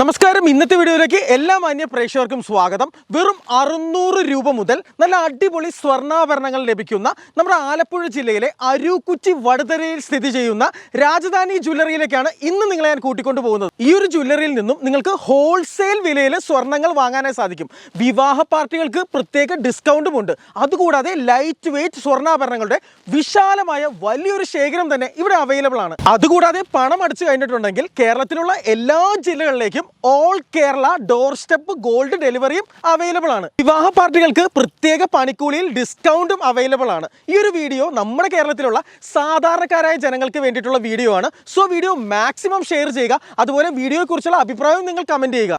നമസ്കാരം. ഇന്നത്തെ വീഡിയോയിലേക്ക് എല്ലാ മാന്യ പ്രേക്ഷകർക്കും സ്വാഗതം. വെറും അറുന്നൂറ് രൂപ മുതൽ നല്ല അടിപൊളി സ്വർണാഭരണങ്ങൾ ലഭിക്കുന്ന നമ്മുടെ ആലപ്പുഴ ജില്ലയിലെ അരൂക്കുച്ചി വടുതരയിൽ സ്ഥിതി ചെയ്യുന്ന രാജധാനി ജ്വല്ലറിയിലേക്കാണ് ഇന്ന് നിങ്ങളെ ഞാൻ കൂട്ടിക്കൊണ്ടു പോകുന്നത്. ഈ ഒരു ജ്വല്ലറിയിൽ നിന്നും നിങ്ങൾക്ക് ഹോൾസെയിൽ വിലയിൽ സ്വർണങ്ങൾ വാങ്ങാനായി സാധിക്കും. വിവാഹ പാർട്ടികൾക്ക് പ്രത്യേക ഡിസ്കൗണ്ടും ഉണ്ട്. അതുകൂടാതെ ലൈറ്റ് വെയിറ്റ് സ്വർണാഭരണങ്ങളുടെ വിശാലമായ വലിയൊരു ശേഖരം തന്നെ ഇവിടെ അവൈലബിൾ ആണ്. അതുകൂടാതെ പണം അടിച്ചു കഴിഞ്ഞിട്ടുണ്ടെങ്കിൽ കേരളത്തിലുള്ള എല്ലാ ജില്ലകളിലേക്കും all Kerala door step gold ഡെലിവറിയും അവൈലബിൾ ആണ്. വിവാഹ പാർട്ടികൾക്ക് പ്രത്യേക പണിക്കൂലിയിൽ ഡിസ്കൗണ്ടും അവൈലബിൾ ആണ്. ഈ ഒരു വീഡിയോ നമ്മുടെ കേരളത്തിലുള്ള സാധാരണക്കാരായ ജനങ്ങൾക്ക് വേണ്ടിയിട്ടുള്ള വീഡിയോ ആണ്. സോ വീഡിയോ മാക്സിമം ഷെയർ ചെയ്യുക. അതുപോലെ വീഡിയോയെക്കുറിച്ചുള്ള അഭിപ്രായവും നിങ്ങൾ കമന്റ് ചെയ്യുക.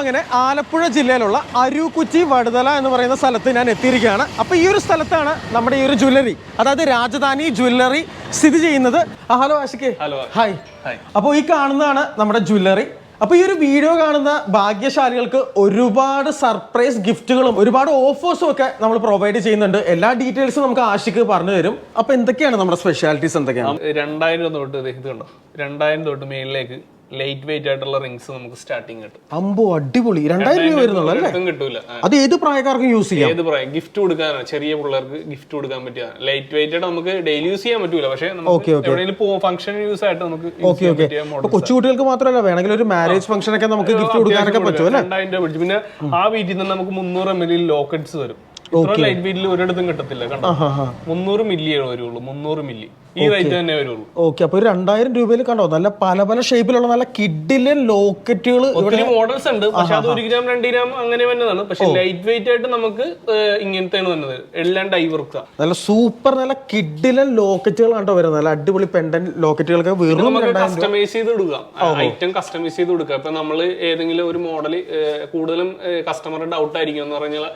അങ്ങനെ ആലപ്പുഴ ജില്ലയിലുള്ള അരുകുച്ചി വടുതല എന്ന് പറയുന്ന സ്ഥലത്ത് ഞാൻ എത്തിയിരിക്കുകയാണ്. അപ്പോൾ ഈ ഒരു സ്ഥലത്താണ് നമ്മുടെ ഈ ഒരു ജ്വല്ലറി അതായത് രാജധാനി ജ്വല്ലറി സ്ഥിതി ചെയ്യുന്നത്. ഹലോ ആഷിക്ക്. ഹലോ. ഹായ്. അപ്പോൾ ഈ കാണുന്നതാണ് നമ്മുടെ ജ്വല്ലറി. അപ്പോൾ ഈ ഒരു വീഡിയോ കാണുന്ന ഭാഗ്യശാലികൾക്ക് ഒരുപാട് സർപ്രൈസ് ഗിഫ്റ്റുകളും ഒരുപാട് ഓഫേഴ്സും ഒക്കെ നമ്മൾ പ്രൊവൈഡ് ചെയ്യുന്നുണ്ട്. എല്ലാ ഡീറ്റെയിൽസും നമുക്ക് ആഷിക്ക് പറഞ്ഞു തരും. അപ്പോൾ എന്തൊക്കെയാണ് നമ്മുടെ സ്പെഷ്യാലിറ്റീസ് എന്തൊക്കെയാണ്? രണ്ടായിരം തൊട്ട് ഇത് കണ്ടോ? രണ്ടായിരം തൊട്ട് മേളിലേക്ക് ലൈറ്റ് വെയിറ്റ് ആയിട്ടുള്ള റിങ്സ് നമുക്ക് സ്റ്റാർട്ടിങ് കിട്ടും. അമ്പോ അടിപൊളി. രണ്ടായിരം രൂപ വരുന്നുള്ളൂ അല്ലേ? കിട്ടൂല. അത് ഏത് പ്രായക്കാർക്കും യൂസ് ചെയ്യാം. ഏത് പ്രായം ഗിഫ്റ്റ് കൊടുക്കാനാണ് ചെറിയ പിള്ളേർക്ക് ഗിഫ്റ്റ് കൊടുക്കാൻ പറ്റിയ ലൈറ്റ് വെയിറ്റ് ആയിട്ട് നമുക്ക് ഡെയിലി യൂസ് ചെയ്യാൻ പറ്റൂല. പക്ഷേ നമുക്ക് എവിടെയെങ്കിലും ഫംഗ്ഷൻ യൂസ് ആയിട്ട് നമുക്ക് ഓക്കെ ഓക്കെ. കൊച്ചുകുട്ടികൾക്ക് മാത്രമല്ല വേണമെങ്കിൽ ഒരു മാരേജ് ഫംഗ്ഷൻ ഒക്കെ നമുക്ക് ഗിഫ്റ്റ് കൊടുക്കാനൊക്കെ പറ്റും രണ്ടായിരം രൂപ പിടിച്ചു. പിന്നെ ആ വീട്ടിൽ നിന്ന് നമുക്ക് മുന്നൂറ് എം എൽ ലോക്കറ്റ്സ് വരും. ഇത്ര ലൈറ്റ് വെയിറ്റിൽ ഒരിടത്തും കിട്ടത്തില്ല കണ്ടോ? മുന്നൂറ് മില്ലിയേ വരുള്ളൂ മുന്നൂറ് മില്ലി ഈ റേറ്റ് തന്നെ വരുള്ളൂ. ഓക്കെ അപ്പൊ രണ്ടായിരം രൂപയിൽ കണ്ടോ? നല്ല പല പല ഷേപ്പിലുള്ള നല്ല കിഡിലെ ലോക്കറ്റുകൾ ഒത്തിരി മോഡൽസ് ഉണ്ട് പക്ഷെ അത് ഒരു ഗ്രാം രണ്ട് ഗ്രാം അങ്ങനെ തന്നെയാണ് പക്ഷെ ലൈറ്റ് വെയിറ്റ് ആയിട്ട് നമുക്ക് ഇങ്ങനത്തെ ഇങ്ങനത്തെയാണ് വന്നത്. എല്ലാം ഡൈ വർക്ക നല്ല സൂപ്പർ നല്ല കിഡിലെ ലോക്കറ്റുകൾ കണ്ടോ വരുന്നത്. നല്ല അടിപൊളി പെൻഡൻ ലോക്കറ്റുകളൊക്കെ വെറും കസ്റ്റമൈസ് ചെയ്ത് കൊടുക്കാം ഐറ്റം കസ്റ്റമൈസ് ചെയ്ത് കൊടുക്കാം ഇപ്പൊ നമ്മൾ ഏതെങ്കിലും ഒരു മോഡൽ കൂടുതലും കസ്റ്റമർ ഡൗട്ട് ആയിരിക്കും എന്ന് പറഞ്ഞാൽ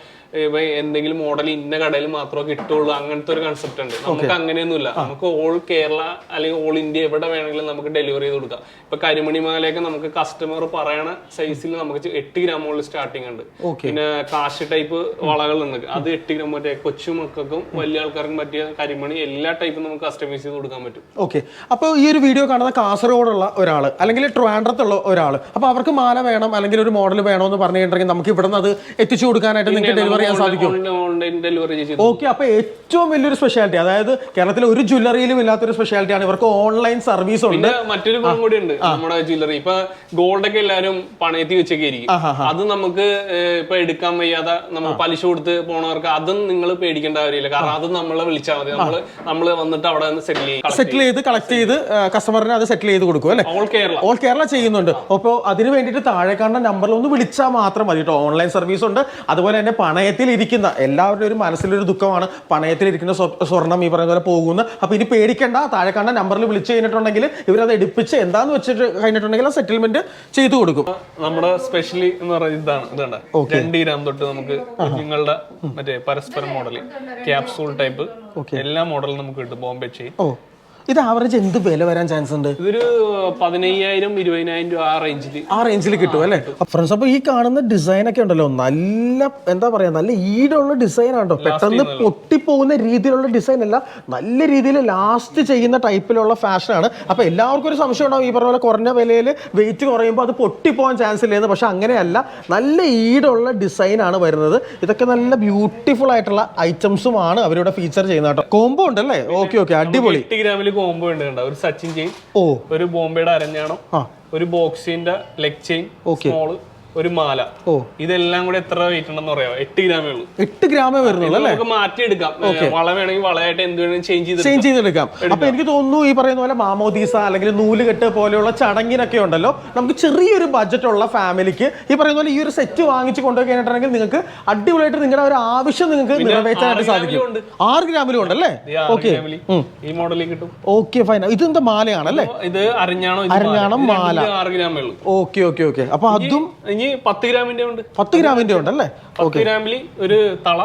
എന്തെങ്കിലും മോഡൽ ഇന്ന കടയിൽ മാത്രമേ കിട്ടുള്ളൂ. അങ്ങനത്തെ ഒരു കൺസെപ്റ്റ് ഉണ്ട്. നമുക്ക് അങ്ങനെയൊന്നുമില്ല. നമുക്ക് ഓൾ കേരള അല്ലെങ്കിൽ ഓൾ ഇന്ത്യ എവിടെ വേണമെങ്കിലും നമുക്ക് ഡെലിവറി ചെയ്ത് കൊടുക്കാം. ഇപ്പൊ കരിമണി മാലയൊക്കെ നമുക്ക് കസ്റ്റമർ പറയണ സൈസിൽ നമുക്ക് എട്ട് ഗ്രാം മുകളിൽ സ്റ്റാർട്ടിംഗ് ഉണ്ട്. പിന്നെ കാശ് ടൈപ്പ് വളകൾ വളകളുണ്ട് അത് എട്ട് ഗ്രാം മറ്റേ കൊച്ചു മക്കൾക്കും വലിയ ആൾക്കാർക്കും പറ്റിയ കരിമണി എല്ലാ ടൈപ്പും നമുക്ക് കസ്റ്റമൈസ് ചെയ്ത് കൊടുക്കാൻ പറ്റും. ഓക്കെ അപ്പോൾ ഈ ഒരു വീഡിയോ കാണുന്ന കാസർഗോഡുള്ള ഒരാൾ അല്ലെങ്കിൽ ട്രിവാൻഡ്രത്തുള്ള ഒരാൾ അപ്പോൾ അവർക്ക് മാല വേണം അല്ലെങ്കിൽ ഒരു മോഡൽ വേണമെന്ന് പറഞ്ഞു കഴിഞ്ഞിട്ടുണ്ടെങ്കിൽ നമുക്ക് ഇവിടെ നിന്ന് അത് എത്തിച്ചു കൊടുക്കാനായിട്ട് നിങ്ങൾക്ക് ഡെലിവറി ചെയ്യാൻ സാധിക്കും. ഓൺലൈൻ ഡെലിവറി ഓക്കെ അപ്പൊ ഏറ്റവും വലിയൊരു സ്പെഷ്യാലിറ്റി അതായത് കേരളത്തിലെ ഒരു ജ്വല്ലറിയിലും ഇല്ലാത്തൊരു സ്പെഷ്യാലിറ്റിയാണ് ഇവർക്ക് ഓൺലൈൻ സർവീസ് ഉണ്ട്. മറ്റൊരു ഗുണം കൂടി ഉണ്ട് നമ്മുടെ ജ്വല്ലറി ഇപ്പൊ ഗോൾഡ് ഒക്കെ എല്ലാരും പണയത്തി വെച്ചൊക്കെ ആയിരിക്കും അത് നമുക്ക് ഇപ്പൊ എടുക്കാൻ വയ്യാതെ നമ്മൾ പലിശ കൊടുത്ത് പോണവർക്ക് അതും നിങ്ങൾ പേടിക്കേണ്ട കാര്യമില്ല. കാരണം അത് നമ്മളെ വിളിച്ചാൽ മതി. നമ്മൾ നമ്മൾ വന്നിട്ട് അവിടെ സെറ്റിൽ ചെയ്യും. സെറ്റിൽ ചെയ്ത് കളക്ട് ചെയ്ത് കസ്റ്റമറിന് അത് സെറ്റിൽ ചെയ്ത് കൊടുക്കും അല്ലെ? ഓൾ കേരള ഓൾ കേരള ചെയ്യുന്നുണ്ട്. അപ്പോൾ അതിന് വേണ്ടിയിട്ട് താഴെ കാണുന്ന നമ്പറിൽ ഒന്ന് വിളിച്ചാൽ മാത്രം മതി കേട്ടോ. ഓൺലൈൻ സർവീസ് ഉണ്ട്. അതുപോലെ തന്നെ പണയത്തിൽ ഇരിക്കുന്ന എല്ലാവരുടെ ഒരു മനസ്സിലൊരു ദുഃഖമാണ് പണയത്തിൽ ഇരിക്കുന്ന സ്വ- സ്വർണം ഈ പറയുന്ന പോലെ പോകുന്ന. അപ്പോൾ ഇനി പേടിക്കേണ്ട താഴെ കണ്ട നമ്പറിൽ വിളിച്ചു കഴിഞ്ഞിട്ടുണ്ടെങ്കിൽ ഇവരത് എടുപ്പിച്ച് എന്താന്ന് വെച്ചിട്ട് കഴിഞ്ഞിട്ടുണ്ടെങ്കിൽ ആ സെറ്റിൽമെന്റ് ചെയ്തു കൊടുക്കും. നമ്മുടെ സ്പെഷ്യലി എന്ന് പറയുന്നത് ഇതാണ് ഇതാണ് രണ്ട് ഗ്രാം തൊട്ട് നമുക്ക് നിങ്ങളുടെ മറ്റേ പരസ്പരം മോഡൽ ക്യാപ്സൂൾ ടൈപ്പ് എല്ലാ മോഡലും നമുക്ക് കിട്ടും ബോംബെ ചെയിൻ ഓ. ഇത് ആവറേജ് എന്ത് വില വരാൻ ചാൻസ് ഉണ്ട്? ഇതൊരു പതിനയ്യായിരം ഇരുപതിനായിരം രൂപ ആ റേഞ്ചിൽ ആ റേഞ്ചിൽ കിട്ടും അല്ലേ? ഫ്രണ്ട്സ് അപ്പൊ ഈ കാണുന്ന ഡിസൈൻ ഒക്കെ ഉണ്ടല്ലോ നല്ല എന്താ പറയാ നല്ല ഈടുള്ള ഡിസൈൻ ആണോ പെട്ടെന്ന് പൊട്ടിപ്പോകുന്ന രീതിയിലുള്ള ഡിസൈൻ അല്ല നല്ല രീതിയിൽ ലാസ്റ്റ് ചെയ്യുന്ന ടൈപ്പിലുള്ള ഫാഷനാണ് അപ്പൊ എല്ലാവർക്കും ഒരു സംശയം ഉണ്ടാവും ഈ പറഞ്ഞ പോലെ കുറഞ്ഞ വിലയിൽ വെയിറ്റ് കുറയുമ്പോൾ അത് പൊട്ടിപ്പോകാൻ ചാൻസ് ഇല്ലെന്ന്. പക്ഷെ അങ്ങനെയല്ല നല്ല ഈടുള്ള ഡിസൈൻ ആണ് വരുന്നത്. ഇതൊക്കെ നല്ല ബ്യൂട്ടിഫുൾ ആയിട്ടുള്ള ഐറ്റംസും ആണ് അവരിവിടെ ഫീച്ചർ ചെയ്യുന്നത് കേട്ടോ. കോംബോ ഉണ്ടല്ലേ? ഓക്കെ ഓക്കെ അടിപൊളി. ഗ്രാമിൽ കോംബോ ഉണ്ട് കണ്ടോ? ഒരു സച്ചിൻ ചെയിൻ ഒരു ബോംബെയുടെ അരഞ്ഞാണം ഒരു ബോക്സിന്റെ ലെഗ് ചെയിൻ സ്മോൾ ഒരു മാല. ഓ. ഇതെല്ലാം കൂടെ എത്ര വെയിറ്റ് ഉണ്ടെന്ന് പറയാം എട്ട് ഗ്രാമേ ഉള്ളൂ. എട്ട് ഗ്രാമേ വരുന്നുള്ളൂ അല്ലേ? നമുക്ക് മാറ്റിയെടുക്കാം. വള വേണമെങ്കിൽ വളയായിട്ട് എന്ത് വേണമെങ്കിലും ചേഞ്ച് ചെയ്ത് ചേഞ്ച് ചെയ്തെടുക്കാം. അപ്പൊ എനിക്ക് തോന്നുന്നു ഈ പറയുന്ന പോലെ മാമോദീസ അല്ലെങ്കിൽ നൂലുകെട്ട് പോലെയുള്ള ചടങ്ങിനൊക്കെ ഉണ്ടല്ലോ. നമുക്ക് ചെറിയൊരു ബഡ്ജറ്റ് ഉള്ള ഫാമിലിക്ക് ഈ പറയുന്ന പോലെ ഈ ഒരു സെറ്റ് വാങ്ങിച്ച് കൊണ്ടുപോയി കഴിഞ്ഞിട്ടുണ്ടെങ്കിൽ നിങ്ങൾക്ക് അടിപൊളിയായിട്ട് നിങ്ങളുടെ ഒരു ആവശ്യം നിങ്ങൾക്ക് നിറവേറ്റാനായിട്ട് സാധിക്കും. ആറ് ഗ്രാമിലും ഉണ്ടല്ലേ ആറ് ഈ മോഡലിൽ കിട്ടും. ഓക്കെ ഫൈൻ ഇതെന്താ മാലയാണല്ലേ? ഇത് അരഞ്ഞാണോ? ഇത് അരഞ്ഞാണം, അറിഞ്ഞാണോ മാല. ആറ് ഗ്രാമേ ഉള്ളൂ. Okay okay okay. അപ്പൊ അതും ഇനി പത്ത് ഗ്രാമിന്റെ ഉണ്ട്. പത്ത് ഗ്രാമിന്റെ ഉണ്ടല്ലേ? പത്ത് ഗ്രാമിൽ ഒരു തള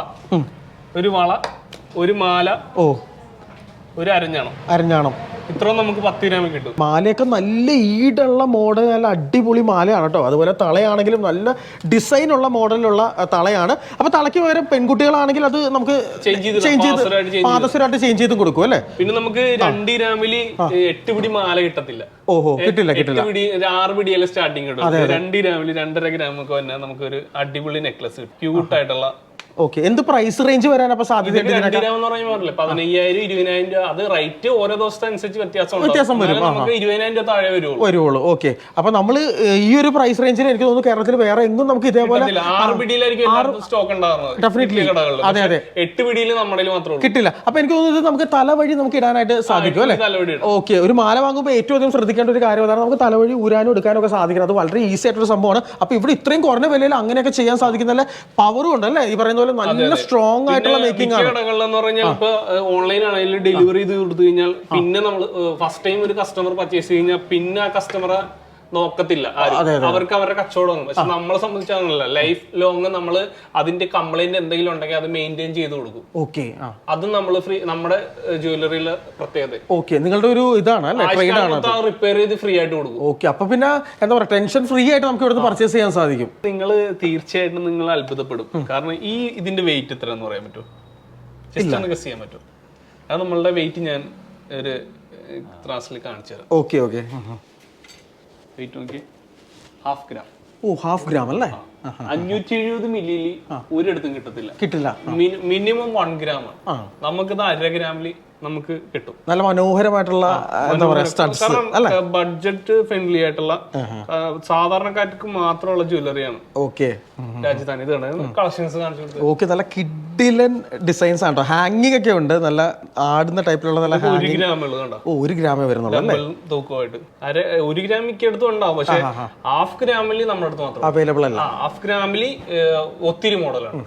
ഒരു വള ഒരു മാല ഓ. ഒരു അരഞ്ഞാണം. അരഞ്ഞാണം. ഇത്രയും നമുക്ക് പത്ത് ഗ്രാം കിട്ടും. മാലയൊക്കെ നല്ല ഈടുള്ള മോഡൽ നല്ല അടിപൊളി മാലയാണ് കേട്ടോ. അതുപോലെ തളയാണെങ്കിലും നല്ല ഡിസൈൻ ഉള്ള മോഡലിലുള്ള തളയാണ്. അപ്പൊ തളയ്ക്ക് പകരം പെൺകുട്ടികളാണെങ്കിൽ അത് നമുക്ക് ചേഞ്ച് ചെയ്ത് പാദസരമായിട്ട് ചേഞ്ച് ചെയ്തും കൊടുക്കും അല്ലേ? പിന്നെ നമുക്ക് രണ്ട് ഗ്രാമിൽ എട്ട് പിടി മാല കിട്ടത്തില്ല. ഓഹോ കിട്ടില്ല കിട്ടില്ല. പിടി ആറ് പിടിയല്ല സ്റ്റാർട്ടിങ് കിട്ടും രണ്ട് ഗ്രാമിൽ രണ്ടര ഗ്രാമൊക്കെ തന്നെ നമുക്ക് ഒരു അടിപൊളി നെക്ലസ് ക്യൂട്ടായിട്ടുള്ള ക്യൂട്ട് ആയിട്ടുള്ള ഓക്കെ എന്ത് പ്രൈസ് റേഞ്ച് വരാൻ അപ്പൊ സാധ്യത പതിനയ്യായിരം ഇരുപതിനായിരം രൂപ. അത് റേറ്റ് ഓരോ ദിവസത്തെ അനുസരിച്ച് വ്യത്യാസം വരും, ഇരുപതിനായിരം രൂപ താഴെ വരുള്ളൂ. വരുവുള്ളൂ ഓക്കെ അപ്പൊ നമ്മൾ ഈ ഒരു പ്രൈസ് റേഞ്ചിൽ എനിക്ക് തോന്നുന്നു കേരളത്തിൽ വേറെ എങ്ങും നമുക്ക് ഇതേപോലെ ഇതില്ല. ആറ് പിടിയിലായിരിക്കും സ്റ്റോക്ക് ഉണ്ടാകുന്നത് അതെ, അതെ. എട്ട് പിടിയിൽ നമ്മുടെ മാത്രമേ കിട്ടില്ല. അപ്പൊ എനിക്ക് തോന്നുന്നത് നമുക്ക് തലവഴി നമുക്ക് ഇടാനായിട്ട് സാധിക്കും അല്ലെ. ഓക്കെ ഒരു മാല വാങ്ങുമ്പോൾ ഏറ്റവും അധികം ശ്രദ്ധിക്കേണ്ട ഒരു കാര്യം അതാണ് നമുക്ക് തലവഴി ഊരാനും എടുക്കാനും ഒക്കെ സാധിക്കണം അത് വളരെ ഈസി ആയിട്ടൊരു സംഭവമാണ്. അപ്പൊ ഇവിടെ ഇത്രയും കുറഞ്ഞ വിലയിൽ അങ്ങനെയൊക്കെ ചെയ്യാൻ സാധിക്കുന്ന പവറും ഉണ്ട് അല്ലേ ഈ പറയുന്ന നല്ല സ്ട്രോങ് ആയിട്ടുള്ള മേക്കിംഗ് മിക്ക ആണ്. കടകളിൽ എന്ന് പറഞ്ഞാൽ ഇപ്പൊ ഓൺലൈൻ ആണെങ്കിലും ഡെലിവറി ചെയ്ത് കൊടുത്തു കഴിഞ്ഞാൽ പിന്നെ നമ്മൾ ഫസ്റ്റ് ടൈം ഒരു കസ്റ്റമർ പർച്ചേസ് കഴിഞ്ഞാൽ പിന്നെ ആ കസ്റ്റമറെ നോക്കത്തില്ല. അവർക്ക് അവരുടെ കച്ചവടം പക്ഷെ നമ്മളെ സംബന്ധിച്ചാണല്ലോ ലൈഫ് ലോങ് നമ്മൾ അതിന്റെ കംപ്ലൈന്റ് എന്തെങ്കിലും ഉണ്ടെങ്കിൽ അത് മെയിന്റെയിൻ ചെയ്ത് കൊടുക്കും. ഓക്കെ അത് നമ്മൾ ഫ്രീ നമ്മുടെ ജ്വല്ലറിയിലെ പ്രത്യേകത. ഓക്കെ നിങ്ങളുടെ ഒരു ഇതാണ് റിപ്പയർ ചെയ്ത് ഫ്രീ ആയിട്ട് കൊടുക്കും. ഓക്കെ അപ്പൊ പിന്നെ എന്താ പറയുക ടെൻഷൻ ഫ്രീ ആയിട്ട് നമുക്ക് ഇവിടുന്ന് പർച്ചേസ് ചെയ്യാൻ സാധിക്കും. നിങ്ങൾ തീർച്ചയായിട്ടും നിങ്ങൾ അത്ഭുതപ്പെടും. കാരണം ഈ ഇതിന്റെ വെയിറ്റ് എത്ര എന്ന് പറയാൻ പറ്റുമോ? ജസ്റ്റ് ഒന്ന് ഗസ് ചെയ്യാൻ പറ്റും അത് നമ്മളുടെ വെയിറ്റ് ഞാൻ ഒരു ത്രാസിൽ കാണിച്ചു തരാം. ഓക്കെ ഓക്കെ വെയിറ്റ് നോക്കി ഹാഫ് ഗ്രാം ഓ ഹാഫ് ഗ്രാം അല്ലേ? അഞ്ഞൂറ്റി എഴുപത് മില്ലിയിൽ ഒരിടത്തും കിട്ടത്തില്ല. കിട്ടില്ല. മിനിമം വൺ ഗ്രാം ആണ്. നമുക്കിത് അര ഗ്രാമിൽ നമുക്ക് കിട്ടും. നല്ല മനോഹരമായിട്ടുള്ള എന്താ പറയാ സ്റ്റഡ്സ് ബഡ്ജറ്റ് ഫ്രണ്ട്ലി ആയിട്ടുള്ള സാധാരണക്കാർക്ക് മാത്രമുള്ള ജ്വല്ലറിയാണ് ഓക്കെ. രാജധാനി കളക്ഷൻസ് കാണിച്ചു ഓക്കെ നല്ല കിഡിലൻ ഡിസൈൻസ് ആണ് ഹാങ്ങിങ് ഒക്കെ ഉണ്ട്. നല്ല ആടുന്ന ടൈപ്പിലുള്ള നല്ല ഒരു ഹാങ്ങിങ് ഗ്രാം കണ്ടോ? ഓ ഒരു ഗ്രാമേ വരുന്നുള്ളൂ അല്ലേ? തൂക്കമായിട്ട്. അര ഒരു ഗ്രാം മിക്ക അടുത്തും ഉണ്ടാവും. പക്ഷെ ഹാഫ് ഗ്രാമിൽ നമ്മുടെ അടുത്ത് മാത്രം. അവൈലബിൾ അല്ല. ഹാഫ് ഗ്രാമിൽ ഒത്തിരി മോഡലാണ്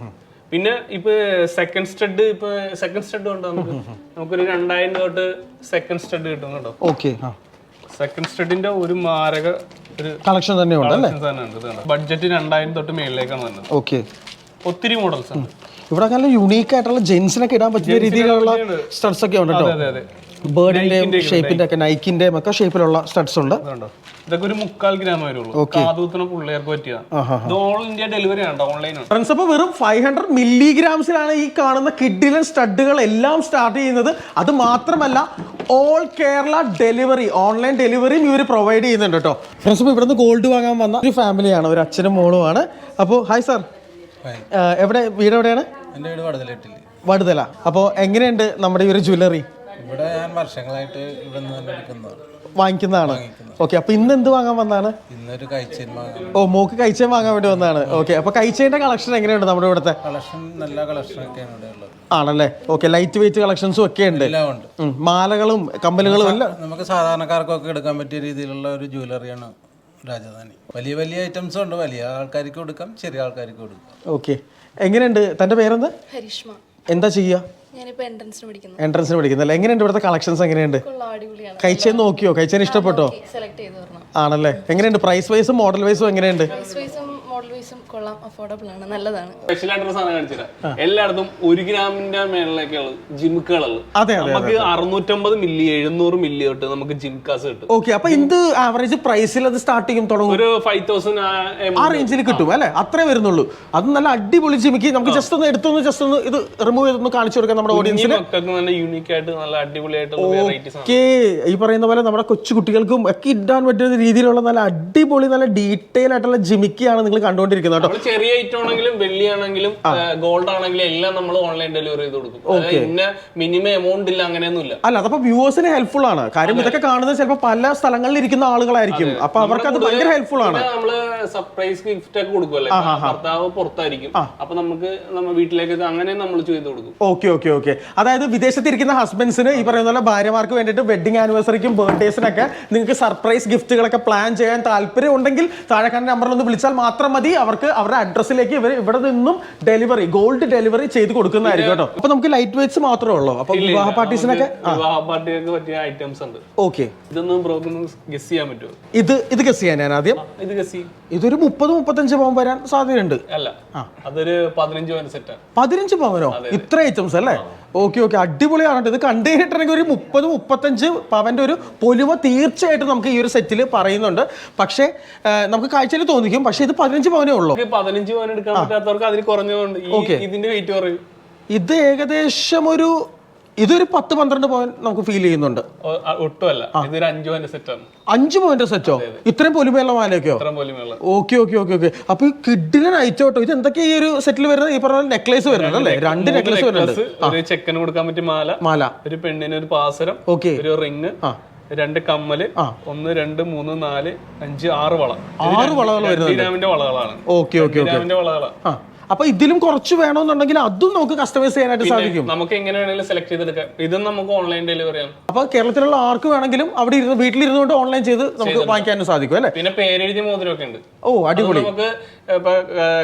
പിന്നെ ഇപ്പൊ സെക്കൻഡ് സ്റ്റഡ് ഇപ്പൊ സെക്കൻഡ് സ്റ്റഡ് ഉണ്ട് നമുക്ക്? നമുക്കൊരു രണ്ടായിരം തൊട്ട് സെക്കൻഡ് സ്റ്റഡ് കിട്ടും കേട്ടോ. ഓക്കെ സെക്കൻഡ് സ്റ്റഡിന്റെ ഒരു മാരക ഒരു കളക്ഷൻ തന്നെ ഉണ്ട് ബഡ്ജറ്റ് രണ്ടായിരം തൊട്ട് മേളിലേക്കാണ് വരുന്നത് ഓക്കെ. ഒത്തിരി മോഡൽസ് ഉണ്ട്. ഇവിടെ നല്ല യുണീക്ക് ആയിട്ടുള്ള ജെൻസിനൊക്കെ ഇടാൻ പറ്റിയ രീതിയിലുള്ള സ്റ്റഡ്സ് ഒക്കെ ഉണ്ട് കേട്ടോ. അതെ. ബേർഡിന്റെ ഷേപ്പിന്റെ ഒക്കെ നൈക്കിന്റെ ഒക്കെ ഷേപ്പിലുള്ള സ്റ്റഡ്സ് ഉണ്ട്. ഇതൊക്കെ ഒരു മുക്കാൽ ഗ്രാം വരുള്ളൂ കാതുകുത്തുന്ന പിള്ളേർക്ക് പറ്റിയതാണ് ഇത് ഓൾ ഇന്ത്യ ഡെലിവറി ആണ് ഓൺലൈൻ ഫ്രണ്ട്സ് അപ്പോൾ വെറും ഫൈവ് ഹൺഡ്രഡ് മില്ലിഗ്രാംസിലാണ് ഈ കാണുന്ന കിഡിലൻ സ്റ്റഡുകൾ എല്ലാം സ്റ്റാർട്ട് ചെയ്യുന്നത്. അത് മാത്രമല്ല ഓൾ കേരള ഡെലിവറി ഓൺലൈൻ ഡെലിവറിയും ഇവർ പ്രൊവൈഡ് ചെയ്യുന്നുണ്ട് കേട്ടോ. ഫ്രണ്ട്സ് ഇപ്പോൾ ഇവിടുന്ന് ഗോൾഡ് വാങ്ങാൻ വന്ന ഒരു ഫാമിലിയാണ് ഒരു അച്ഛനും മോളുമാണ് അപ്പോൾ ഹായ് സർ എവിടെ വീട് എവിടെയാണ് എന്റെ വീട് വടുതല അപ്പോൾ എങ്ങനെയുണ്ട് നമ്മുടെ ഈ ഒരു ജ്വല്ലറി ഇവിടെ ഞാൻ വർഷങ്ങളായിട്ട് ഇവിടെ നിന്ന് തന്നെ എടുക്കുന്നതാണ്. വാങ്ങിക്കുന്നതാണ്. ഓക്കെ അപ്പൊ ഇന്ന് എന്ത് വാങ്ങാൻ വന്നാണ്? ഇന്നൊരു കഴിച്ചേൻ വാങ്ങാൻ ഓ മോക്ക് കഴിച്ചേൻ വാങ്ങാൻ വേണ്ടി വന്നാണ്. ഓക്കെ അപ്പൊ കഴിച്ചേന്റെ കളക്ഷൻ എങ്ങനെയുണ്ട് നമ്മുടെ ഇവിടുത്തെ? കളക്ഷൻ നല്ല കളക്ഷനൊക്കെയാണ് ഇവിടെ ഉള്ളത്. ആണല്ലേ? ഓക്കെ ലൈറ്റ് വെയിറ്റ് കളക്ഷൻസും ഒക്കെ ഉണ്ട്. എല്ലാം ഉണ്ട്. ഉം, മാലകളും കമ്മലുകളും എല്ലാം നമുക്ക് സാധാരണക്കാർക്കൊക്കെ എടുക്കാൻ പറ്റിയ രീതിയിലുള്ള ഒരു ജ്വല്ലറിയാണ് രാജധാനി. വലിയ വലിയ ഐറ്റംസ് ഉണ്ട്. വലിയ ആൾക്കാർക്ക് കൊടുക്കാം ചെറിയ ആൾക്കാർക്ക് കൊടുക്കാം. ഓക്കെ എങ്ങനെയുണ്ട്? തന്റെ പേരെന്താ? ഹരിഷ്മ. എന്താ ചെയ്യുക? എൻട്രൻസിന് പഠിക്കുന്നു എൻട്രൻസിന് പഠിക്കുന്നല്ലേ എങ്ങനെയുണ്ട് ഇവിടുത്തെ കളക്ഷൻസ് എങ്ങനെയുണ്ട്? കഴിച്ചേന്ന് നോക്കിയോ? കഴിച്ചേന് ഇഷ്ടപ്പെട്ടോ? ആണല്ലേ? എങ്ങനെയുണ്ട്? പ്രൈസ് വൈസും മോഡൽ വൈസും എങ്ങനെയുണ്ട് പ്രൈസ് വൈസും മോഡൽ വൈസും കൊള്ളാം അഫോർഡബിൾ ആണ് നല്ലതാണ്. സ്പെഷ്യൽ ആയിട്ടൊരു സാധനം കാണിച്ചുതരാം. എല്ലായിടത്തും ഒരു ഗ്രാമിന്റെ മേളിലേക്കുള്ള ജിംക്കുകളുള്ളത് അതെ അതെ നമുക്ക് അറുന്നൂറ്റമ്പത് മില്ലി എഴുന്നൂറ് മില്ലി തൊട്ട് നമുക്ക് ജിംകാസ് കിട്ടും. ഓക്കെ അപ്പൊ എന്ത് ആവറേജ് പ്രൈസിൽ അത് സ്റ്റാർട്ട് ചെയ്യും തുടങ്ങും? ഒരു ഫൈവ് തൗസൻഡ് ആ റേഞ്ചിൽ കിട്ടും അല്ലെ? അത്രേ വരുന്നുള്ളൂ. അത് നല്ല അടിപൊളി ജിമിക്ക് നമുക്ക് ജസ്റ്റ് ഒന്ന് എടുത്തൊന്ന് ജസ്റ്റ് ഒന്ന് ഇത് റിമൂവ് ചെയ്തൊന്ന് കാണിച്ചു കൊടുക്കാം നമ്മുടെ ഓഡിയൻസിന് നല്ല യൂണിക് ആയിട്ട് നല്ല ഓക്കെ ഈ പറയുന്ന പോലെ നമ്മുടെ കൊച്ചു കുട്ടികൾക്കും ഒക്കെ ഇടാൻ പറ്റുന്ന രീതിയിലുള്ള നല്ല അടിപൊളി നല്ല ഡീറ്റെയിൽ ആയിട്ടുള്ള ജിമിക്കിയാണ് നിങ്ങൾ കണ്ടുകൊണ്ടിരിക്കുന്നത്. കേട്ടോ. ചെറിയ ഐറ്റം ആണെങ്കിലും വെള്ളിയാണെങ്കിലും ഗോൾഡ് ആണെങ്കിലും എല്ലാം നമ്മൾ ഓൺലൈൻ ഡെലിവറി ചെയ്ത് കൊടുക്കും. മിനിമം എമൗണ്ട് ഇല്ല അങ്ങനെയൊന്നുമില്ല. അല്ല അതപ്പോ വ്യൂവേഴ്സിന് ഹെൽപ്ഫുൾ ആണ്. കാര്യം ഇതൊക്കെ കാണുന്നത് ചിലപ്പോൾ പല സ്ഥലങ്ങളിൽ ഇരിക്കുന്ന ആളുകളായിരിക്കും. അപ്പൊ അവർക്ക് അത് ഭയങ്കര ഹെൽപ്ഫുൾ ആണ്. നമ്മൾ സർപ്രൈസ് ഗിഫ്റ്റ് ഒക്കെ കൊടുക്കുമല്ലേ ഭർത്താവ് പുറത്തായിരിക്കും. അപ്പൊ നമുക്ക് നമ്മൾ വീട്ടിലേക്ക് അങ്ങനെ നമ്മൾ ചെയ്ത് കൊടുക്കും. ഓക്കെ ഓക്കെ ഓക്കെ അതായത് വിദേശത്തിരിക്കുന്ന ഹസ്ബൻഡ്സിന് ഈ പറയുന്ന പോലെ ഭാര്യമാർക്ക് വേണ്ടിയിട്ട് വെഡിങ് ആനിവേഴ്സറിക്കും ബർത്ത്ഡേസിനൊക്കെ നിങ്ങൾക്ക് സർപ്രൈസ് ഗിഫ്റ്റുകളൊക്കെ പ്ലാൻ ചെയ്യാൻ താല്പര്യം ഉണ്ടെങ്കിൽ താഴെ നമ്പറിൽ ഒന്ന് വിളിച്ചാൽ മാത്രം മതി. അവർക്ക് അവരുടെ അഡ്രസ്സിലേക്ക് ഇവർ ഇവിടെ നിന്നും ഡെലിവറി ഗോൾഡ് ഡെലിവറി ചെയ്ത് കൊടുക്കുന്നതായിരിക്കും കേട്ടോ. അപ്പൊ നമുക്ക് ലൈറ്റ് വെയിറ്റ്സ് മാത്രമേ ഉള്ളൂ. അപ്പൊ വിവാഹ പാർട്ടീസിനൊക്കെ വിവാഹ പാർട്ടികൾക്ക് പറ്റിയ ഐറ്റംസ് ഉണ്ട്. ഓക്കെ ഇതൊന്നും ബ്രോക്ക് ഗസ് ചെയ്യാൻ പറ്റുമോ? ഇത് ഇത് ഗസ് ചെയ്യാൻ ഞാൻ ആദ്യം. ഇത് ഗസ് ചെയ്യും. ഇതൊരു മുപ്പത് മുപ്പത്തഞ്ച് പവൻ വരാൻ സാധ്യതയുണ്ട്. അല്ല അതൊരു പതിനഞ്ച് പവൻ സെറ്റ് പതിനഞ്ച് പവനോ? ഇത്ര ഐറ്റംസ് അല്ലേ? Okay okay. അടിപൊളിയാണ് കേട്ടോ. ഇത് കണ്ടു കഴിഞ്ഞിട്ടുണ്ടെങ്കിൽ ഒരു മുപ്പത് മുപ്പത്തഞ്ച് പവന്റെ ഒരു പൊലിമ തീർച്ചയായിട്ടും നമുക്ക് ഈ ഒരു സെറ്റിൽ പറയുന്നുണ്ട്. പക്ഷേ നമുക്ക് കാഴ്ചയിൽ തോന്നിക്കും. പക്ഷേ ഇത് പതിനഞ്ച് പവനേ ഉള്ളൂ. പതിനഞ്ച് പവൻ എടുക്കാൻ പറ്റാത്തവർക്ക് അതിൽ കുറഞ്ഞതുകൊണ്ട് ഇതിന്റെ വെയിറ്റ് കുറയും. ഇത് ഏകദേശം ഒരു ഇതൊരു പത്ത് പന്ത്രണ്ട് പോയിന്റ് നമുക്ക് ഫീൽ ചെയ്യുന്നുണ്ട്. ഒട്ടുമല്ല. ഇതൊരു അഞ്ചു പോയിന്റ് സെറ്റാണ് അഞ്ച് സെറ്റോ ഇത്രയും പൊലിമയുള്ള മാലയൊക്കെയോ? Okay okay okay okay. അപ്പൊ ഈ കിഡിനെ അയച്ചോട്ടോ ഇത് എന്തൊക്കെയാ ഈ ഒരു സെറ്റിൽ വരുന്നത്? ഈ പറഞ്ഞ നെക്ലേസ് വരുന്നത് അല്ലേ? രണ്ട് നെക്ലേസ് വരുന്നുണ്ട്. ഒരു ചെക്കന് കൊടുക്കാൻ പറ്റിയ മാല മാല. ഒരു പെണ്ണിന് ഒരു പാസരം ഓക്കെ. ഒരു റിങ് രണ്ട് കമ്മൽ ഒന്ന് രണ്ട് മൂന്ന് നാല് അഞ്ച് ആറ് വള. ആറ് വളകൾ വളകളാണ്. Okay okay വളകളാണ്. അപ്പൊ ഇതിലും കുറച്ച് വേണമെന്നുണ്ടെങ്കിൽ അതും നമുക്ക് കസ്റ്റമൈസ് ചെയ്യാനായിട്ട് സാധിക്കും. നമുക്ക് എങ്ങനെ വേണമെങ്കിലും സെലക്ട് ചെയ്തെടുക്കാം. ഇതും നമുക്ക് ഓൺലൈൻ ഡെലിവറി ആണ്. അപ്പൊ കേരളത്തിലുള്ള ആർക്ക് വേണമെങ്കിലും അവിടെ ഇരുന്ന് വീട്ടിലിരുന്നുകൊണ്ട് ഓൺലൈൻ ചെയ്ത് നമുക്ക് വാങ്ങിക്കാനും സാധിക്കും അല്ലേ? പിന്നെ പേരെഴുതി മോതിരമൊക്കെ ഉണ്ട്. ഓ അടിപൊളി. നമുക്ക്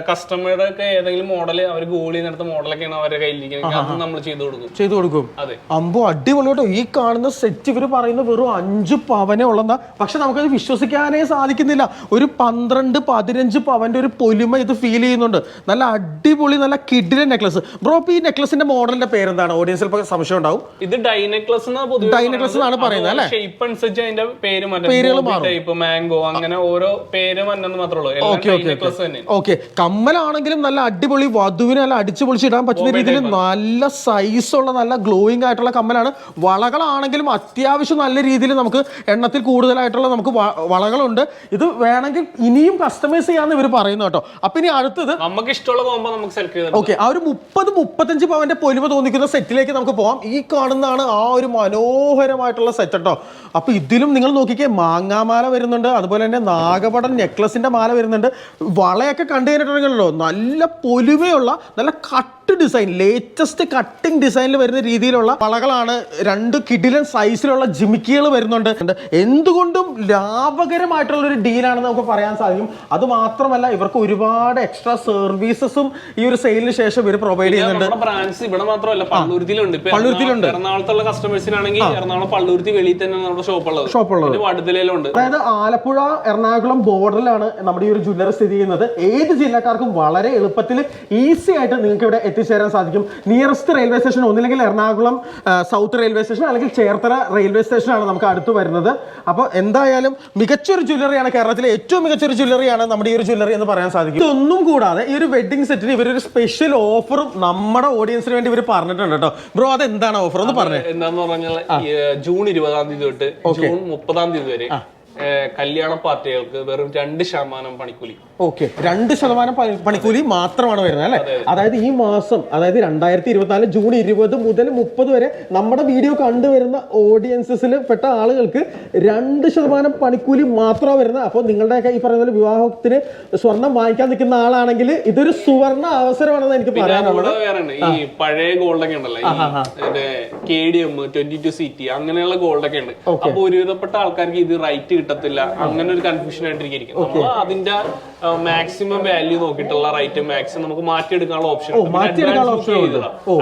കസ്റ്റമറുടെ ഒക്കെ ഏതെങ്കിലും മോഡൽ അവർ ഗൂഗിൾ മോഡലൊക്കെ മോഡലൊക്കെയാണ് അവരുടെ കയ്യിലിരിക്കുന്നത്. അത് നമ്മൾ ചെയ്തു കൊടുക്കും. ചെയ്തു കൊടുക്കും. അതെ. അമ്പോ അടിപൊളി കേട്ടോ. ഈ കാണുന്ന സെറ്റ് ഇവർ പറയുന്ന വെറും അഞ്ച് പവനെ ഉള്ളതാ പക്ഷെ നമുക്കത് വിശ്വസിക്കാനേ സാധിക്കുന്നില്ല. ഒരു പന്ത്രണ്ട് പതിനഞ്ച് പവന്റെ ഒരു പൊലിമ ഇത് ഫീൽ ചെയ്യുന്നുണ്ട്. നല്ല അടിപൊളി നല്ല കിഡിലെ നെക്ലസ് ബ്രോ ഈ നെക്ലസിന്റെ മോഡലിന്റെ പേരെന്താണ്? ഓഡിയൻസിൽ സംശയം ഉണ്ടാവും. ഇത് ഡൈ നെക്ലസ് ഡൈ നെക്ലസ് എന്നാണ് പറയുന്നത്, അല്ലേ? ഷേപ്പ് അനുസരിച്ച് അതിന്റെ പേര് പേരുകൾ മാറും. മാംഗോ അങ്ങനെ ഓരോ പേര് മാത്രമേ ഓക്കെ കമ്മലാണെങ്കിലും നല്ല അടിപൊളി വധുവിനെ നല്ല അടിച്ചു ഇടാൻ പറ്റുന്ന രീതിയിൽ നല്ല സൈസുള്ള നല്ല ഗ്ലോയിങ് ആയിട്ടുള്ള കമ്മലാണ്. വളകളാണെങ്കിലും അത്യാവശ്യം നല്ല രീതിയിൽ നമുക്ക് എണ്ണത്തിൽ കൂടുതലായിട്ടുള്ള നമുക്ക് വളകളുണ്ട്. ഇത് വേണമെങ്കിൽ ഇനിയും കസ്റ്റമൈസ് ചെയ്യാന്ന് ഇവർ പറയുന്നു കേട്ടോ. അപ്പൊ ഇനി അടുത്തത് നമുക്ക് ഇഷ്ടമുള്ള കോമ്പോ നമുക്ക് സെലക്ട് ഓക്കെ ആ ഒരു മുപ്പത് മുപ്പത്തഞ്ച് പവന്റെ പൊലിമ തോന്നിക്കുന്ന സെറ്റിലേക്ക് നമുക്ക് പോവാം. ഈ കാണുന്നതാണ് ആ ഒരു മനോഹരമായിട്ടുള്ള സെറ്റ് കേട്ടോ അപ്പൊ ഇതിലും നിങ്ങൾ നോക്കിക്കേ മാങ്ങാമാല വരുന്നുണ്ട് അതുപോലെ തന്നെ നാഗപടൻ നെക്ലസിന്റെ മാല വരുന്നുണ്ട്. വളയൊക്കെ കണ്ടു കഴിഞ്ഞിട്ടുണ്ടെങ്കിലോ നല്ല പൊലിമയുള്ള നല്ല കട്ട് ഡിസൈൻ ലേറ്റസ്റ്റ് കട്ടിംഗ് ഡിസൈനിൽ വരുന്ന രീതിയിലുള്ള വളകളാണ് രണ്ട് കിടിലൻ സൈസിലുള്ള ജിമിക്കികൾ വരുന്നുണ്ട്. എന്തുകൊണ്ടും ലാഭകരമായിട്ടുള്ള ഒരു ഡീലാണെന്ന് നമുക്ക് പറയാൻ സാധിക്കും. അത് മാത്രമല്ല ഇവർക്ക് ഒരുപാട് എക്സ്ട്രാ സർവീസസും ഈ ഒരു സെയിലിന് ശേഷം ഇവർ പ്രൊവൈഡ് ചെയ്യുന്നുണ്ട്. ബ്രാഞ്ച് ഇവിടെ മാത്രമല്ല പള്ളുരുത്തിലുണ്ട് പള്ളുരുത്തിലുണ്ട് എറണാകുളത്തുള്ള കസ്റ്റമേഴ്സിനാണെങ്കിൽ എറണാകുളം പള്ളുരുത്തി വെളിയിൽ തന്നെ നമ്മുടെ ഷോപ്പ് ഉള്ളത്. ഷോപ്പ് ഉള്ളത്. വടുതലയിലുണ്ട്. അതായത് ആലപ്പുഴ എറണാകുളം ബോർഡറിലാണ് നമ്മുടെ ഈ ഒരു ജ്വല്ലറി സ്ഥിതി ചെയ്യുന്നത്. ഏത് ജില്ലക്കാർക്കും വളരെ എളുപ്പത്തിൽ ഈസി ആയിട്ട് നിങ്ങൾക്ക് ഇവിടെ എത്തിച്ചേരാൻ സാധിക്കും. നിയറസ്റ്റ് റെയിൽവേ സ്റ്റേഷൻ ഒന്നില്ലെങ്കിൽ എറണാകുളം സൗത്ത് റെയിൽവേ സ്റ്റേഷൻ അല്ലെങ്കിൽ ചേർത്തല റെയിൽവേ സ്റ്റേഷനാണ് നമുക്ക് അടുത്ത് വരുന്നത്. അപ്പോൾ എന്തായാലും മികച്ചൊരു ജ്വല്ലറിയാണ് കേരളത്തിലെ ഏറ്റവും മികച്ചൊരു ജ്വല്ലറിയാണ് നമ്മുടെ ഈ ഒരു ജ്വല്ലറി എന്ന് പറയാൻ സാധിക്കും. ഇതൊന്നും കൂടാതെ ഈ ഒരു വെഡിങ് സെറ്റിന് ഇവരൊരു സ്പെഷ്യൽ ഓഫറും നമ്മുടെ ഓഡിയൻസിന് വേണ്ടി ഇവർ പറഞ്ഞിട്ടുണ്ട് കേട്ടോ. ബ്രോ അത് എന്താണ് ഓഫർ എന്ന് പറഞ്ഞേ. എന്താന്ന് പറഞ്ഞാൽ ജൂൺ ഇരുപതാം തീയതി തൊട്ട് ജൂൺ മുപ്പതാം തീയതി വരെ കല്യാണ പാർട്ടികൾക്ക് വെറും രണ്ട് ശതമാനം പണിക്കൂലി. ഓക്കെ. രണ്ട് ശതമാനം പണി- പണിക്കൂലി മാത്രമാണ് വരുന്നത് അല്ലെ? അതായത് ഈ മാസം അതായത് രണ്ടായിരത്തി ഇരുപത്തിനാല് ജൂൺ ഇരുപത് മുതൽ മുപ്പത് വരെ നമ്മുടെ വീഡിയോ കണ്ടുവരുന്ന ഓഡിയൻസസിൽ പെട്ട ആളുകൾക്ക് രണ്ട് ശതമാനം പണിക്കൂലി മാത്രമാണ് വരുന്നത്. അപ്പോൾ നിങ്ങളുടെയൊക്കെ ഈ പറയുന്ന പോലെ വിവാഹത്തിന് സ്വർണം വാങ്ങിക്കാൻ നിൽക്കുന്ന ആളാണെങ്കിൽ ഇതൊരു സുവർണ അവസരമാണെന്ന് എനിക്ക് പറയാനുള്ളത്. ഈ പഴയ ഗോൾഡ് ഒക്കെ ഉണ്ടല്ലോ K D M twenty two C T അങ്ങനെയുള്ള ഗോൾഡ് ഒക്കെ ഉണ്ട് അപ്പൊ ഒരുവിധപ്പെട്ട ആൾക്കാർക്ക് ഇത് റൈറ്റ് കിട്ടത്തില്ല. അങ്ങനെ ഒരു കൺഫ്യൂഷൻ ആയിട്ടിരിക്കും നമ്മൾ അതിന്റെ മാക്സിമം വാല്യൂ നോക്കിയിട്ടുള്ള റൈറ്റ് മാക്സിമം നമുക്ക് മാറ്റിയെടുക്കാനുള്ള ഓപ്ഷൻ മാറ്റിയെടുക്കാനുള്ള ഓപ്ഷൻ.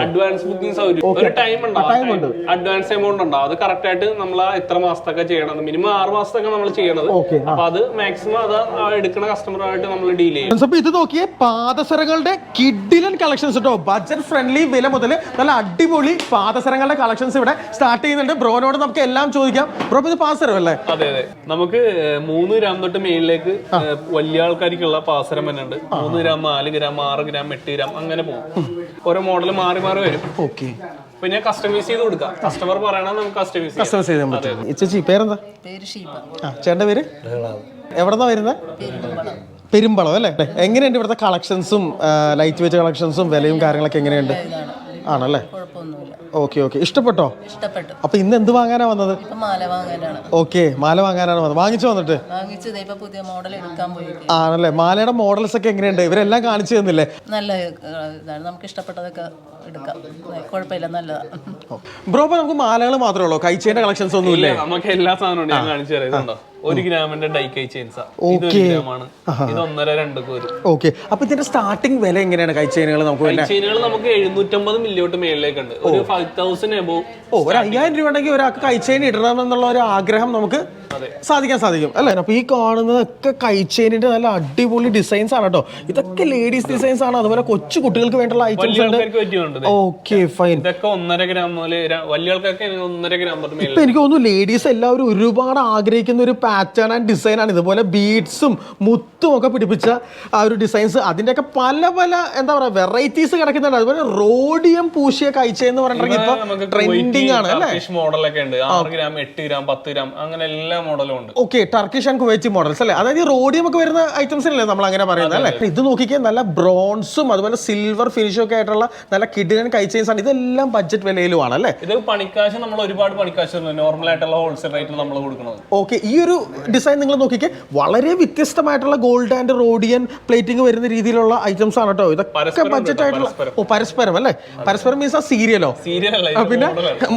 അഡ്വാൻസ് ബുക്കിംഗ് സൗകര്യം. ഒരു ടൈം ഉണ്ടാവും അഡ്വാൻസ് എമൗണ്ട് ഉണ്ടാവും അത് കറക്റ്റ് ആയിട്ട് നമ്മൾ എത്ര മാസത്തൊക്കെ ചെയ്യണത്? മിനിമം ആറ് മാസത്തൊക്കെ നമ്മൾ ചെയ്യണത്. അപ്പൊ അത് മാക്സിമം അത് എടുക്കുന്ന കസ്റ്റമറുമായിട്ട് നമ്മൾ ഡീൽ ചെയ്യും. അപ്പൊ ഇത് നോക്കിയേ പാദസരങ്ങളുടെ കിഡിലൻ കളക്ഷൻസ് കേട്ടോ ബഡ്ജറ്റ് ഫ്രണ്ട്ലി വില മുതൽ നല്ല അടിപൊളി പാദസരങ്ങളുടെ കളക്ഷൻസ് ഇവിടെ സ്റ്റാർട്ട് ചെയ്യുന്നുണ്ട്. ബ്രോനോട് നമുക്ക് എല്ലാം ചോദിക്കാം. ബ്രോ ഇത് പാദസരം അല്ലേ അതെ അതെ. നമുക്ക് മൂന്ന് ഗ്രാം തൊട്ട് മേളിലേക്ക് വലിയ ആൾക്കാർക്കുള്ള പാസരം തന്നെ ഉണ്ട് മൂന്ന് ഗ്രാം നാല് ഗ്രാം ആറ് ഗ്രാം എട്ട് ഗ്രാം അങ്ങനെ പോകും. ഓരോ മോഡൽ മാറി മാറി വരും. ഓക്കെ. പിന്നെ കസ്റ്റമൈസ് ചെയ്ത് കൊടുക്കാം. കസ്റ്റമർ പറയണ നമുക്ക് കസ്റ്റമൈസ് ചെയ്യാം. കസ്റ്റമൈസ് ചെയ്യാൻ പറ്റും ചേച്ചി പേരെന്താ? ആ ചേട്ടന്റെ പേര്? എവിടെന്നാ വരുന്നത് പെരുമ്പളം. അല്ലേ? എങ്ങനെയുണ്ട് ഇവിടുത്തെ കളക്ഷൻസും ലൈറ്റ് വെച്ച് കളക്ഷൻസും വിലയും കാര്യങ്ങളൊക്കെ എങ്ങനെയുണ്ട്? ആണല്ലേ? കുഴപ്പമൊന്നുമില്ല. Okay okay. ഇഷ്ടപ്പെട്ടോ? ഇഷ്ടപ്പെട്ടു. അപ്പൊ ഇന്ന് എന്ത് വാങ്ങാനാ വന്നത്? ഇപ്പൊ മാല വാങ്ങാനാണ്. ഓക്കെ മാല വാങ്ങാനാണ് വന്നത്. വാങ്ങിച്ചു വന്നിട്ട് വാങ്ങിച്ചത് ഇപ്പൊ പുതിയ മോഡൽ എടുക്കാൻ പോയി ആണല്ലേ. മാലയുടെ മോഡൽസ് ഒക്കെ എങ്ങനെയുണ്ട്? ഇവരെല്ലാം കാണിച്ചു തന്നില്ലേ? നല്ല ഇതാണ്. നമുക്ക് ഇഷ്ടപ്പെട്ടതൊക്കെ എടുക്കാം. കുഴപ്പമില്ല നല്ലതാണ് ബ്രോ നമുക്ക് മാലകൾ മാത്രമേ ഉള്ളൂ. കഴിച്ചേന്റെ കളക്ഷൻസ് ഒന്നും ഇല്ലേ നമുക്ക് എല്ലാ സാധനവും ഞാൻ കാണിച്ചു തരാം. ഇതുണ്ടോ? ഒരു ഗ്രാമിന്റെ ഡൈക്കൈ ചെയിൻസ ഇത് ഒരു ഗ്രാമാണ്. ഇത് ഒന്നര രണ്ടൊക്കെ വരും. ഓക്കെ. അപ്പൊ ഇതിന്റെ സ്റ്റാർട്ടിംഗ് വില എങ്ങനെയാണ്? കൈച്ചെയിനുകൾ നമുക്ക് ചെയിനുകൾ നമുക്ക് എഴുന്നൂറ്റമ്പത് മില്ലിയോട്ട് മേളിലേക്കുണ്ട്. ഒരു ഫൈവ് തൗസൻഡ് എബോ ഓ ഒരു അയ്യായിരം രൂപ ഉണ്ടെങ്കിൽ ഒരാൾക്ക് കൈച്ചെയിൻ ഇടണം എന്നുള്ള ഒരു ആഗ്രഹം നമുക്ക് സാധിക്കാൻ സാധിക്കും. അല്ലേ? അപ്പൊ ഈ കാണുന്നതൊക്കെ കൈച്ചെയിനിന്റെ നല്ല അടിപൊളി ഡിസൈൻസ് ആണ് കേട്ടോ. ഇതൊക്കെ ലേഡീസ് ഡിസൈൻസ് ആണ്. അതുപോലെ കൊച്ചു കുട്ടികൾക്ക് വേണ്ടിയുള്ള ഐറ്റംസ് ഉണ്ട്. ഓക്കെ ഫൈൻ ഇതൊക്കെ ഒന്നര ഗ്രാം മുതൽ വലിയ ആൾക്കാർക്ക് ഒന്നര ഗ്രാം ഇപ്പൊ എനിക്ക് തോന്നുന്നു ലേഡീസ് എല്ലാവരും ഒരുപാട് ആഗ്രഹിക്കുന്ന ഒരു പാറ്റേൺ ആൻഡ് ഡിസൈൻ ആണ്. ഇതുപോലെ ബീഡ്സും മുത്തും ഒക്കെ പിടിപ്പിച്ച ആ ഒരു ഡിസൈൻസ് അതിന്റെയൊക്കെ പല പല എന്താ പറയുക വെറൈറ്റീസ് കിടക്കുന്നുണ്ട്. അതുപോലെ റോഡിയം പൂശിയ കാഴ്ച എന്ന് പറഞ്ഞിട്ടുണ്ടെങ്കിൽ ഇപ്പൊ ട്രെൻഡിങ് ആണ് അല്ലേ? മോഡലൊക്കെ ഉണ്ട്. ആറ് ഗ്രാം എട്ട് ഗ്രാം പത്ത് ഗ്രാം അങ്ങനെ എല്ലാ മോഡലും ഉണ്ട്. Okay Turkish and Kuwaiti models അല്ലേ? അതായത് റോഡിയം ഒക്കെ വരുന്ന ഐറ്റംസ് അല്ലേ നമ്മൾ അങ്ങനെ പറയുന്നത് അല്ലേ? ഇത് നോക്കിക്കാൻ നല്ല ബ്രോൺസും അതുപോലെ സിൽവർ ഫിനിഷും ഒക്കെ ആയിട്ടുള്ള നല്ല കിഡിനൻ കൈച്ചെയിൻസ് ആണ് ഇതെല്ലാം ബഡ്ജറ്റ് വിലയിലുമാണ് അല്ലേ? ഇത് പണിക്കാശ് നമ്മൾ ഒരുപാട് പണിക്കാശ് നോർമൽ ആയിട്ടുള്ള ഹോൾസെയിൽ റേറ്റിൽ നമ്മൾ കൊടുക്കുന്നത്. ഓക്കെ ഈ ഒരു ഡിസൈൻ നിങ്ങൾ നോക്കിക്കേ വളരെ വ്യത്യസ്തമായിട്ടുള്ള ഗോൾഡ് ആൻഡ് റോഡിയൻ പ്ലേറ്റിംഗ് വരുന്ന രീതിയിലുള്ള ഐറ്റംസ് ആണ് കേട്ടോ ഇതൊക്കെ ബഡ്ജറ്റ് ആയിട്ടുള്ള. ഓ പരസ്പരം അല്ലേ? പരസ്പരം മീൻസ് ആ സീരിയലോ പിന്നെ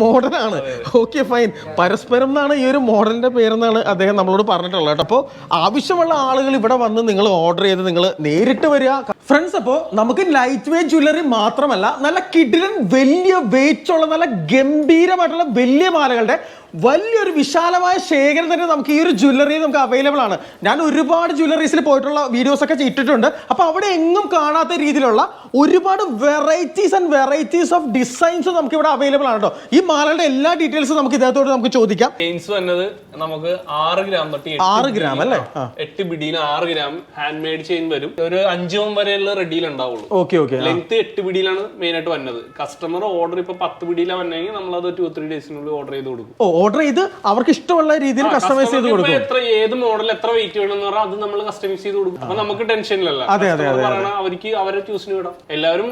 മോഡൽ ആണ്. ഓക്കെ ഫൈൻ പരസ്പരം എന്നാണ് ഈ ഒരു മോഡലിന്റെ പേരെന്നാണ് അദ്ദേഹം നമ്മളോട് പറഞ്ഞിട്ടുള്ളത് കേട്ടോ അപ്പോൾ ആവശ്യമുള്ള ആളുകൾ ഇവിടെ വന്ന് നിങ്ങൾ ഓർഡർ ചെയ്ത് നിങ്ങൾ നേരിട്ട് വരിക. ഫ്രണ്ട്സ് അപ്പോൾ നമുക്ക് ലൈറ്റ് വെയിറ്റ് ജ്വല്ലറി മാത്രമല്ല നല്ല കിടിലൻ വലിയ വെയിറ്റ് ഉള്ള നല്ല ഗംഭീരമായിട്ടുള്ള വലിയ മാലകളുടെ വലിയൊരു വിശാലമായ ശേഖരം തന്നെ നമുക്ക് ഈ ഒരു ജ്വല്ലറി നമുക്ക് അവൈലബിൾ ആണ്. ഞാൻ ഒരുപാട് ജ്വല്ലറീസിൽ പോയിട്ടുള്ള വീഡിയോസ് ഒക്കെ ഇട്ടിട്ടുണ്ട് അപ്പോൾ അവിടെ എങ്ങും കാണാത്ത രീതിയിലുള്ള ഒരുപാട് varieties and varieties of designs നമുക്ക് ഇവിടെ അവൈലബിൾ ആണ് കേട്ടോ ഈ മാലയുടെ എല്ലാ ഡീറ്റെയിൽസും നമുക്ക് ഇദ്ദേഹത്തോട് നമുക്ക് ചോദിക്കാം. ചെയിൻസ് വന്നത് നമുക്ക് ആറ് ഗ്രാം തൊട്ട് ആറ് ഗ്രാം അല്ലേ? എട്ട് പിടിയിൽ ആറ് ഗ്രാം ഹാൻഡ് മെയ്ഡ് ചെയിൻ വരും. ഒരു അഞ്ചോം വരെയുള്ള റെഡിയിൽ ഉണ്ടാവുള്ളൂ. ഓക്കെ ഓക്കെ ലെങ്ത് എട്ട് പിടിയിലാണ് മെയിൻ ആയിട്ട് വന്നത്. കസ്റ്റമർ ഓർഡർ ഇപ്പൊ പത്ത് പിടിയിലാണ് വന്നെങ്കിൽ നമ്മൾ അത് ടു ത്രീ ഡേയ്സിനുള്ളിൽ ഓർഡർ ചെയ്ത് കൊടുക്കും. ഓ ഓർഡർ ചെയ്ത് അവർക്ക് ഇഷ്ടമുള്ള രീതിയിൽ കസ്റ്റമൈസ് ചെയ്ത് കൊടുക്കും. എത്ര ഏത് മോഡൽ എത്ര വെയിറ്റ് വേണം പറഞ്ഞാൽ അത് നമ്മൾ കസ്റ്റമൈസ് ചെയ്ത് കൊടുക്കും. അപ്പൊ നമുക്ക് ടെൻഷൻ ഇല്ലല്ലോ. അതെ, അതെ, Customer അവർക്ക് അവരെ ചൂസിന് വിടാം. എല്ലാവരും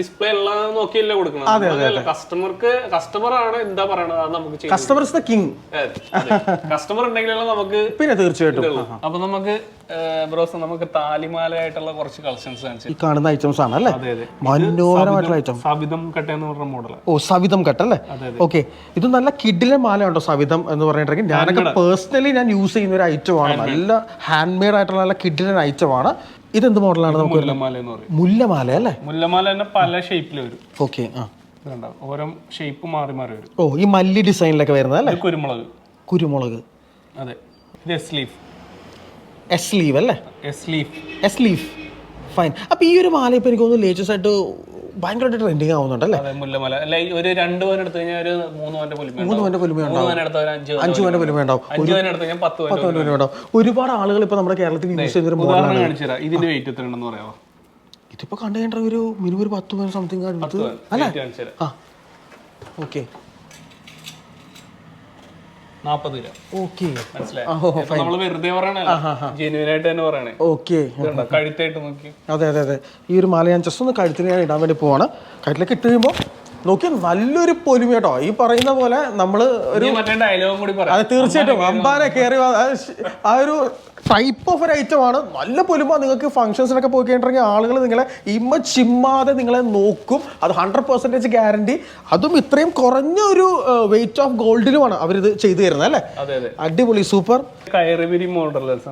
ഡിസ്പ്ലേ എല്ലാം നോക്കിയല്ലേ കൊടുക്കണം അതെ അതെ കസ്റ്റമർക്ക് കസ്റ്റമർ ആണ് എന്താ പറയണത് അത് നമുക്ക് ചെയ്യാം കസ്റ്റമേഴ്സ് ദ കിങ് കസ്റ്റമർ ഉണ്ടെങ്കിലല്ല നമുക്ക് പിന്നെ തീർച്ചയായിട്ടും. അപ്പൊ നമുക്ക് ബ്രോസ് നമുക്ക് താലിമാലയായിട്ടുള്ള കുറച്ച് കളക്ഷൻസ് കാണിച്ചു കാണുന്ന ഐറ്റംസ് ആണ് അല്ലേ? അതെ അതെ. മനോഹരമായിട്ടുള്ള ഐറ്റം സവിതം കട്ട എന്ന് പറഞ്ഞ മോഡൽ ഓ സവിതം കട്ട് അല്ലേ? ഓക്കെ ഇത് നല്ല കിഡിലെ മാല ഉണ്ടോ സവിധം എന്ന് പറഞ്ഞിട്ടുണ്ടെങ്കിൽ ഞാനൊക്കെ പേഴ്സണലി ഞാൻ യൂസ് ചെയ്യുന്ന ഒരു ഐറ്റം ആണ്. നല്ല ഹാൻഡ് മെയ്ഡ് ആയിട്ടുള്ള നല്ല കിഡിലൻ ഐറ്റമാണ് എന്ത് മോഡലാണ് നമുക്ക് മുല്ലമാല എന്ന് പറയും. മുല്ലമാല അല്ലേ? മുല്ലമാല തന്നെ പല ഷേപ്പിൽ വരും. ഓക്കെ ആ. ഓരോ ഷേപ്പ് മാറി മാറി വരും. ഓ ഈ മല്ലി ഡിസൈനിലൊക്കെ വരുന്നത് അല്ലേ? കുരുമുളക്. കുരുമുളക്. അതെ. ഇത് എസ് ലീഫ് എസ് ലീവ് അല്ലേ? S leaf S leaf fine അപ്പൊ ഈ ഒരു മാല ഇപ്പൊ എനിക്ക് തോന്നുന്നു ലേറ്റസ്റ്റ് ആയിട്ട് ഭയങ്കരമായിട്ട് ട്രെൻഡിങ് ആവുന്നുണ്ട് അല്ലേ അതെ മുല്ലമാല. അല്ല ഒരു രണ്ട് പവൻ എടുത്തു കഴിഞ്ഞാൽ ഒരു മൂന്ന് പവന്റെ പൊലിമ മൂന്ന് പവന്റെ ഒരു അഞ്ച് അഞ്ചു പവന്റെ പുലിമ ഉണ്ടാവും. അഞ്ച് പവൻ എടുത്തു കഴിഞ്ഞാൽ പത്ത് പവൻ പത്ത് പവന്റെ പൊലിമ ഉണ്ടാവും. ഒരുപാട് ആളുകൾ ഇപ്പൊ നമ്മുടെ കേരളത്തിൽ യൂസ് കാണിച്ചു തരാം. ഇതിന്റെ വെയിറ്റ് എത്ര ഉണ്ടെന്ന് പറയാമോ ഇതിപ്പോ കണ്ടു കഴിഞ്ഞാൽ ഒരു മിനിമം ഒരു പത്ത് പവൻ സംതിങ് തരാം. ആ. ഓക്കെ നാപ്പത് രൂപ. ഓക്കെ. മനസ്സിലായി? നമ്മൾ വെറുതെ പറയണല്ല ജെന്യൂൻ ആയിട്ട് തന്നെ പറയണേ. ഓക്കെ? കഴുത്തായിട്ട് നോക്കി അതെ അതെ അതെ. ഈ ഒരു മാല ഞാൻ ജസ്റ്റ് ഒന്ന് കഴുത്തിന് ഞാൻ ഇടാൻ വേണ്ടി പോവാണ്. കഴുത്തിലേക്ക് ഇട്ട് കഴിയുമ്പോൾ നോക്കി നല്ലൊരു പൊലിമ കേട്ടോ. ഈ പറയുന്ന പോലെ നമ്മൾ ഒരു അതെ തീർച്ചയായിട്ടും. അമ്പാനെ കയറി ആ ഒരു ടൈപ്പ് ഓഫ് ഒരു ഐറ്റം ആണ്. നല്ല പൊലിമ നിങ്ങൾക്ക് ഫംഗ്ഷൻസിനൊക്കെ പോയി കഴിഞ്ഞിട്ടുണ്ടെങ്കിൽ ആളുകൾ നിങ്ങളെ ഇമ്മ ചിമ്മാതെ നിങ്ങളെ നോക്കും. അത് ഹൺഡ്രഡ് പെർസെന്റേജ് ഗ്യാരണ്ടി അതും ഇത്രയും കുറഞ്ഞ ഒരു വെയിറ്റ് ഓഫ് ഗോൾഡിലുമാണ് അവരിത് ചെയ്തു തരുന്നത് അല്ലേ? അടിപൊളി സൂപ്പർ കയറി മോഡലേഴ്സ്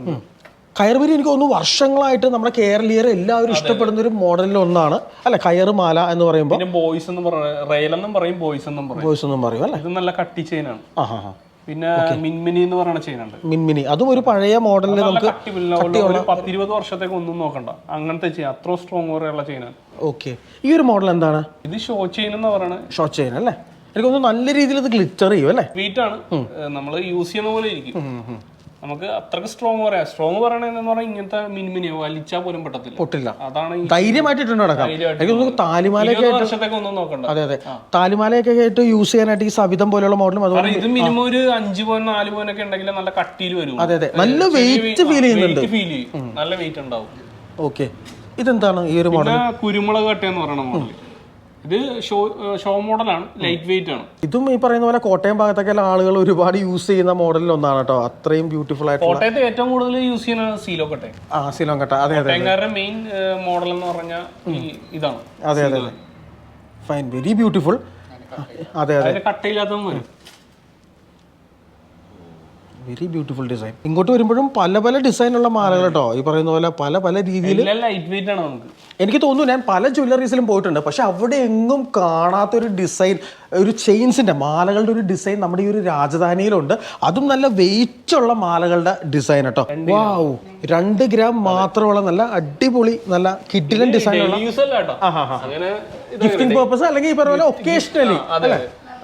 കയറുപരി എനിക്ക് തോന്നുന്നു വർഷങ്ങളായിട്ട് നമ്മുടെ കേരളീയർ എല്ലാവരും ഇഷ്ടപ്പെടുന്ന ഒരു മോഡലിൽ ഒന്നാണ്. അല്ലെ കയറുമാല എന്ന് പറയുമ്പോൾ ബോയ്സ് എന്ന് പറയും റെയിൽ എന്നും പറയും ബോയ്സ് എന്നും പറയും. ബോയ്സ് എന്നും പറയും അല്ലേ? ഇത് നല്ല കട്ടി ചെയിനാണ് ആ ഹാ ഹാ. പിന്നെ മിൻമിനി എന്ന് പറയുന്ന ചെയിൻ ഉണ്ട്. മിൻമിനി. അതും ഒരു പഴയ മോഡലിൽ നമുക്ക് ഒരു പത്തിരുപത് വർഷത്തേക്ക് ഒന്നും നോക്കണ്ട. അങ്ങനത്തെ ചെയിൻ അത്ര സ്ട്രോങ് വരെയുള്ള ചെയിനാണ് ഓക്കെ ഈ ഒരു മോഡൽ എന്താണ്? ഇത് ഷോ ചെയിൻ എന്ന് പറയുന്നത് ഷോ ചെയിൻ അല്ലേ? എനിക്ക് തോന്നുന്നു നല്ല രീതിയിൽ ഇത് ഗ്ലിറ്റർ ചെയ്യും അല്ലേ? വീറ്റ് ആണ്. നമ്മൾ യൂസ് ചെയ്യുന്ന പോലെ ഇരിക്കും. നമുക്ക് അത്രയ്ക്ക് സ്ട്രോങ് പറയാം. സ്ട്രോങ് പറയണെന്ന് പറഞ്ഞാൽ ഇങ്ങനത്തെ മിൻമിനിയോ വലിച്ചാൽ പോലും പെട്ടത്തില്ല. പൊട്ടില്ല. അതാണ് ധൈര്യമായിട്ട് നടക്കാം. എനിക്ക് തോന്നുന്നു താലിമാലയൊക്കെ ഒന്നും നോക്കണ്ട. അതെ അതെ. താലിമാലയൊക്കെ ആയിട്ട് യൂസ് ചെയ്യാനായിട്ട് ഈ സവിധം പോലെയുള്ള മോഡലും അതുപോലെ ഇത് മിനിമം ഒരു അഞ്ച് പോയിന്റ് നാല് പോയിന്റ് ഒക്കെ ഉണ്ടെങ്കിൽ നല്ല കട്ടിയിൽ വരും. അതെ അതെ. നല്ല വെയിറ്റ് ഫീൽ ചെയ്യുന്നുണ്ട്. ഫീൽ ചെയ്യും. നല്ല വെയിറ്റ് ഉണ്ടാവും. ഓക്കെ ഇതെന്താണ് ഈ ഒരു മോഡൽ കുരുമുളക് കട്ടയെന്ന് പറയുന്ന മോഡൽ ഇത് ഷോ ഷോ മോഡലാണ് ലൈറ്റ് വെയിറ്റ് ആണ്. ഇതും ഈ പറയുന്ന പോലെ കോട്ടയം ഭാഗത്തൊക്കെ ആളുകൾ ഒരുപാട് യൂസ് ചെയ്യുന്ന മോഡലിൽ ഒന്നാണ് കേട്ടോ. അത്രയും ബ്യൂട്ടിഫുൾ ആയിട്ട് കോട്ടയത്ത് ഏറ്റവും കൂടുതൽ യൂസ് ചെയ്യുന്ന സീലോ കട്ടെ ആ സീലോ കട്ട. അതെ അതെ മെയിൻ മോഡൽ എന്ന് പറഞ്ഞാൽ ഇതാണ് അതെ അതെ ഫൈൻ വെരി ബ്യൂട്ടിഫുൾ അതെ അതെ കട്ടയില്ലാത്തതും വരും. വെരി ബ്യൂട്ടിഫുൾ ഡിസൈൻ ഇങ്ങോട്ട് വരുമ്പോഴും പല പല ഡിസൈനുള്ള മാലകൾ കേട്ടോ ഈ പറയുന്ന പോലെ പല പല രീതിയിൽ എല്ലാം ലൈറ്റ് വെയിറ്റ് ആണ് നമുക്ക്. എനിക്ക് തോന്നുന്നു ഞാൻ പല ജ്വല്ലറീസിലും പോയിട്ടുണ്ട്. പക്ഷെ അവിടെ എങ്ങും കാണാത്ത ഒരു ഡിസൈൻ ഒരു ചെയിൻസിന്റെ മാലകളുടെ ഒരു ഡിസൈൻ നമ്മുടെ ഈ ഒരു രാജധാനിയിലുണ്ട്. അതും നല്ല വെയിറ്റ് ഉള്ള മാലകളുടെ ഡിസൈൻ കേട്ടോ വാവ് രണ്ട് ഗ്രാം മാത്രമുള്ള നല്ല അടിപൊളി നല്ല കിഡിലൻ ഡിസൈൻ അല്ല ഗിഫ്റ്റിംഗ് പേർപ്പസ് അല്ലെങ്കിൽ ഈ പറഞ്ഞ പോലെ ഒക്കേഷണലി അതെ.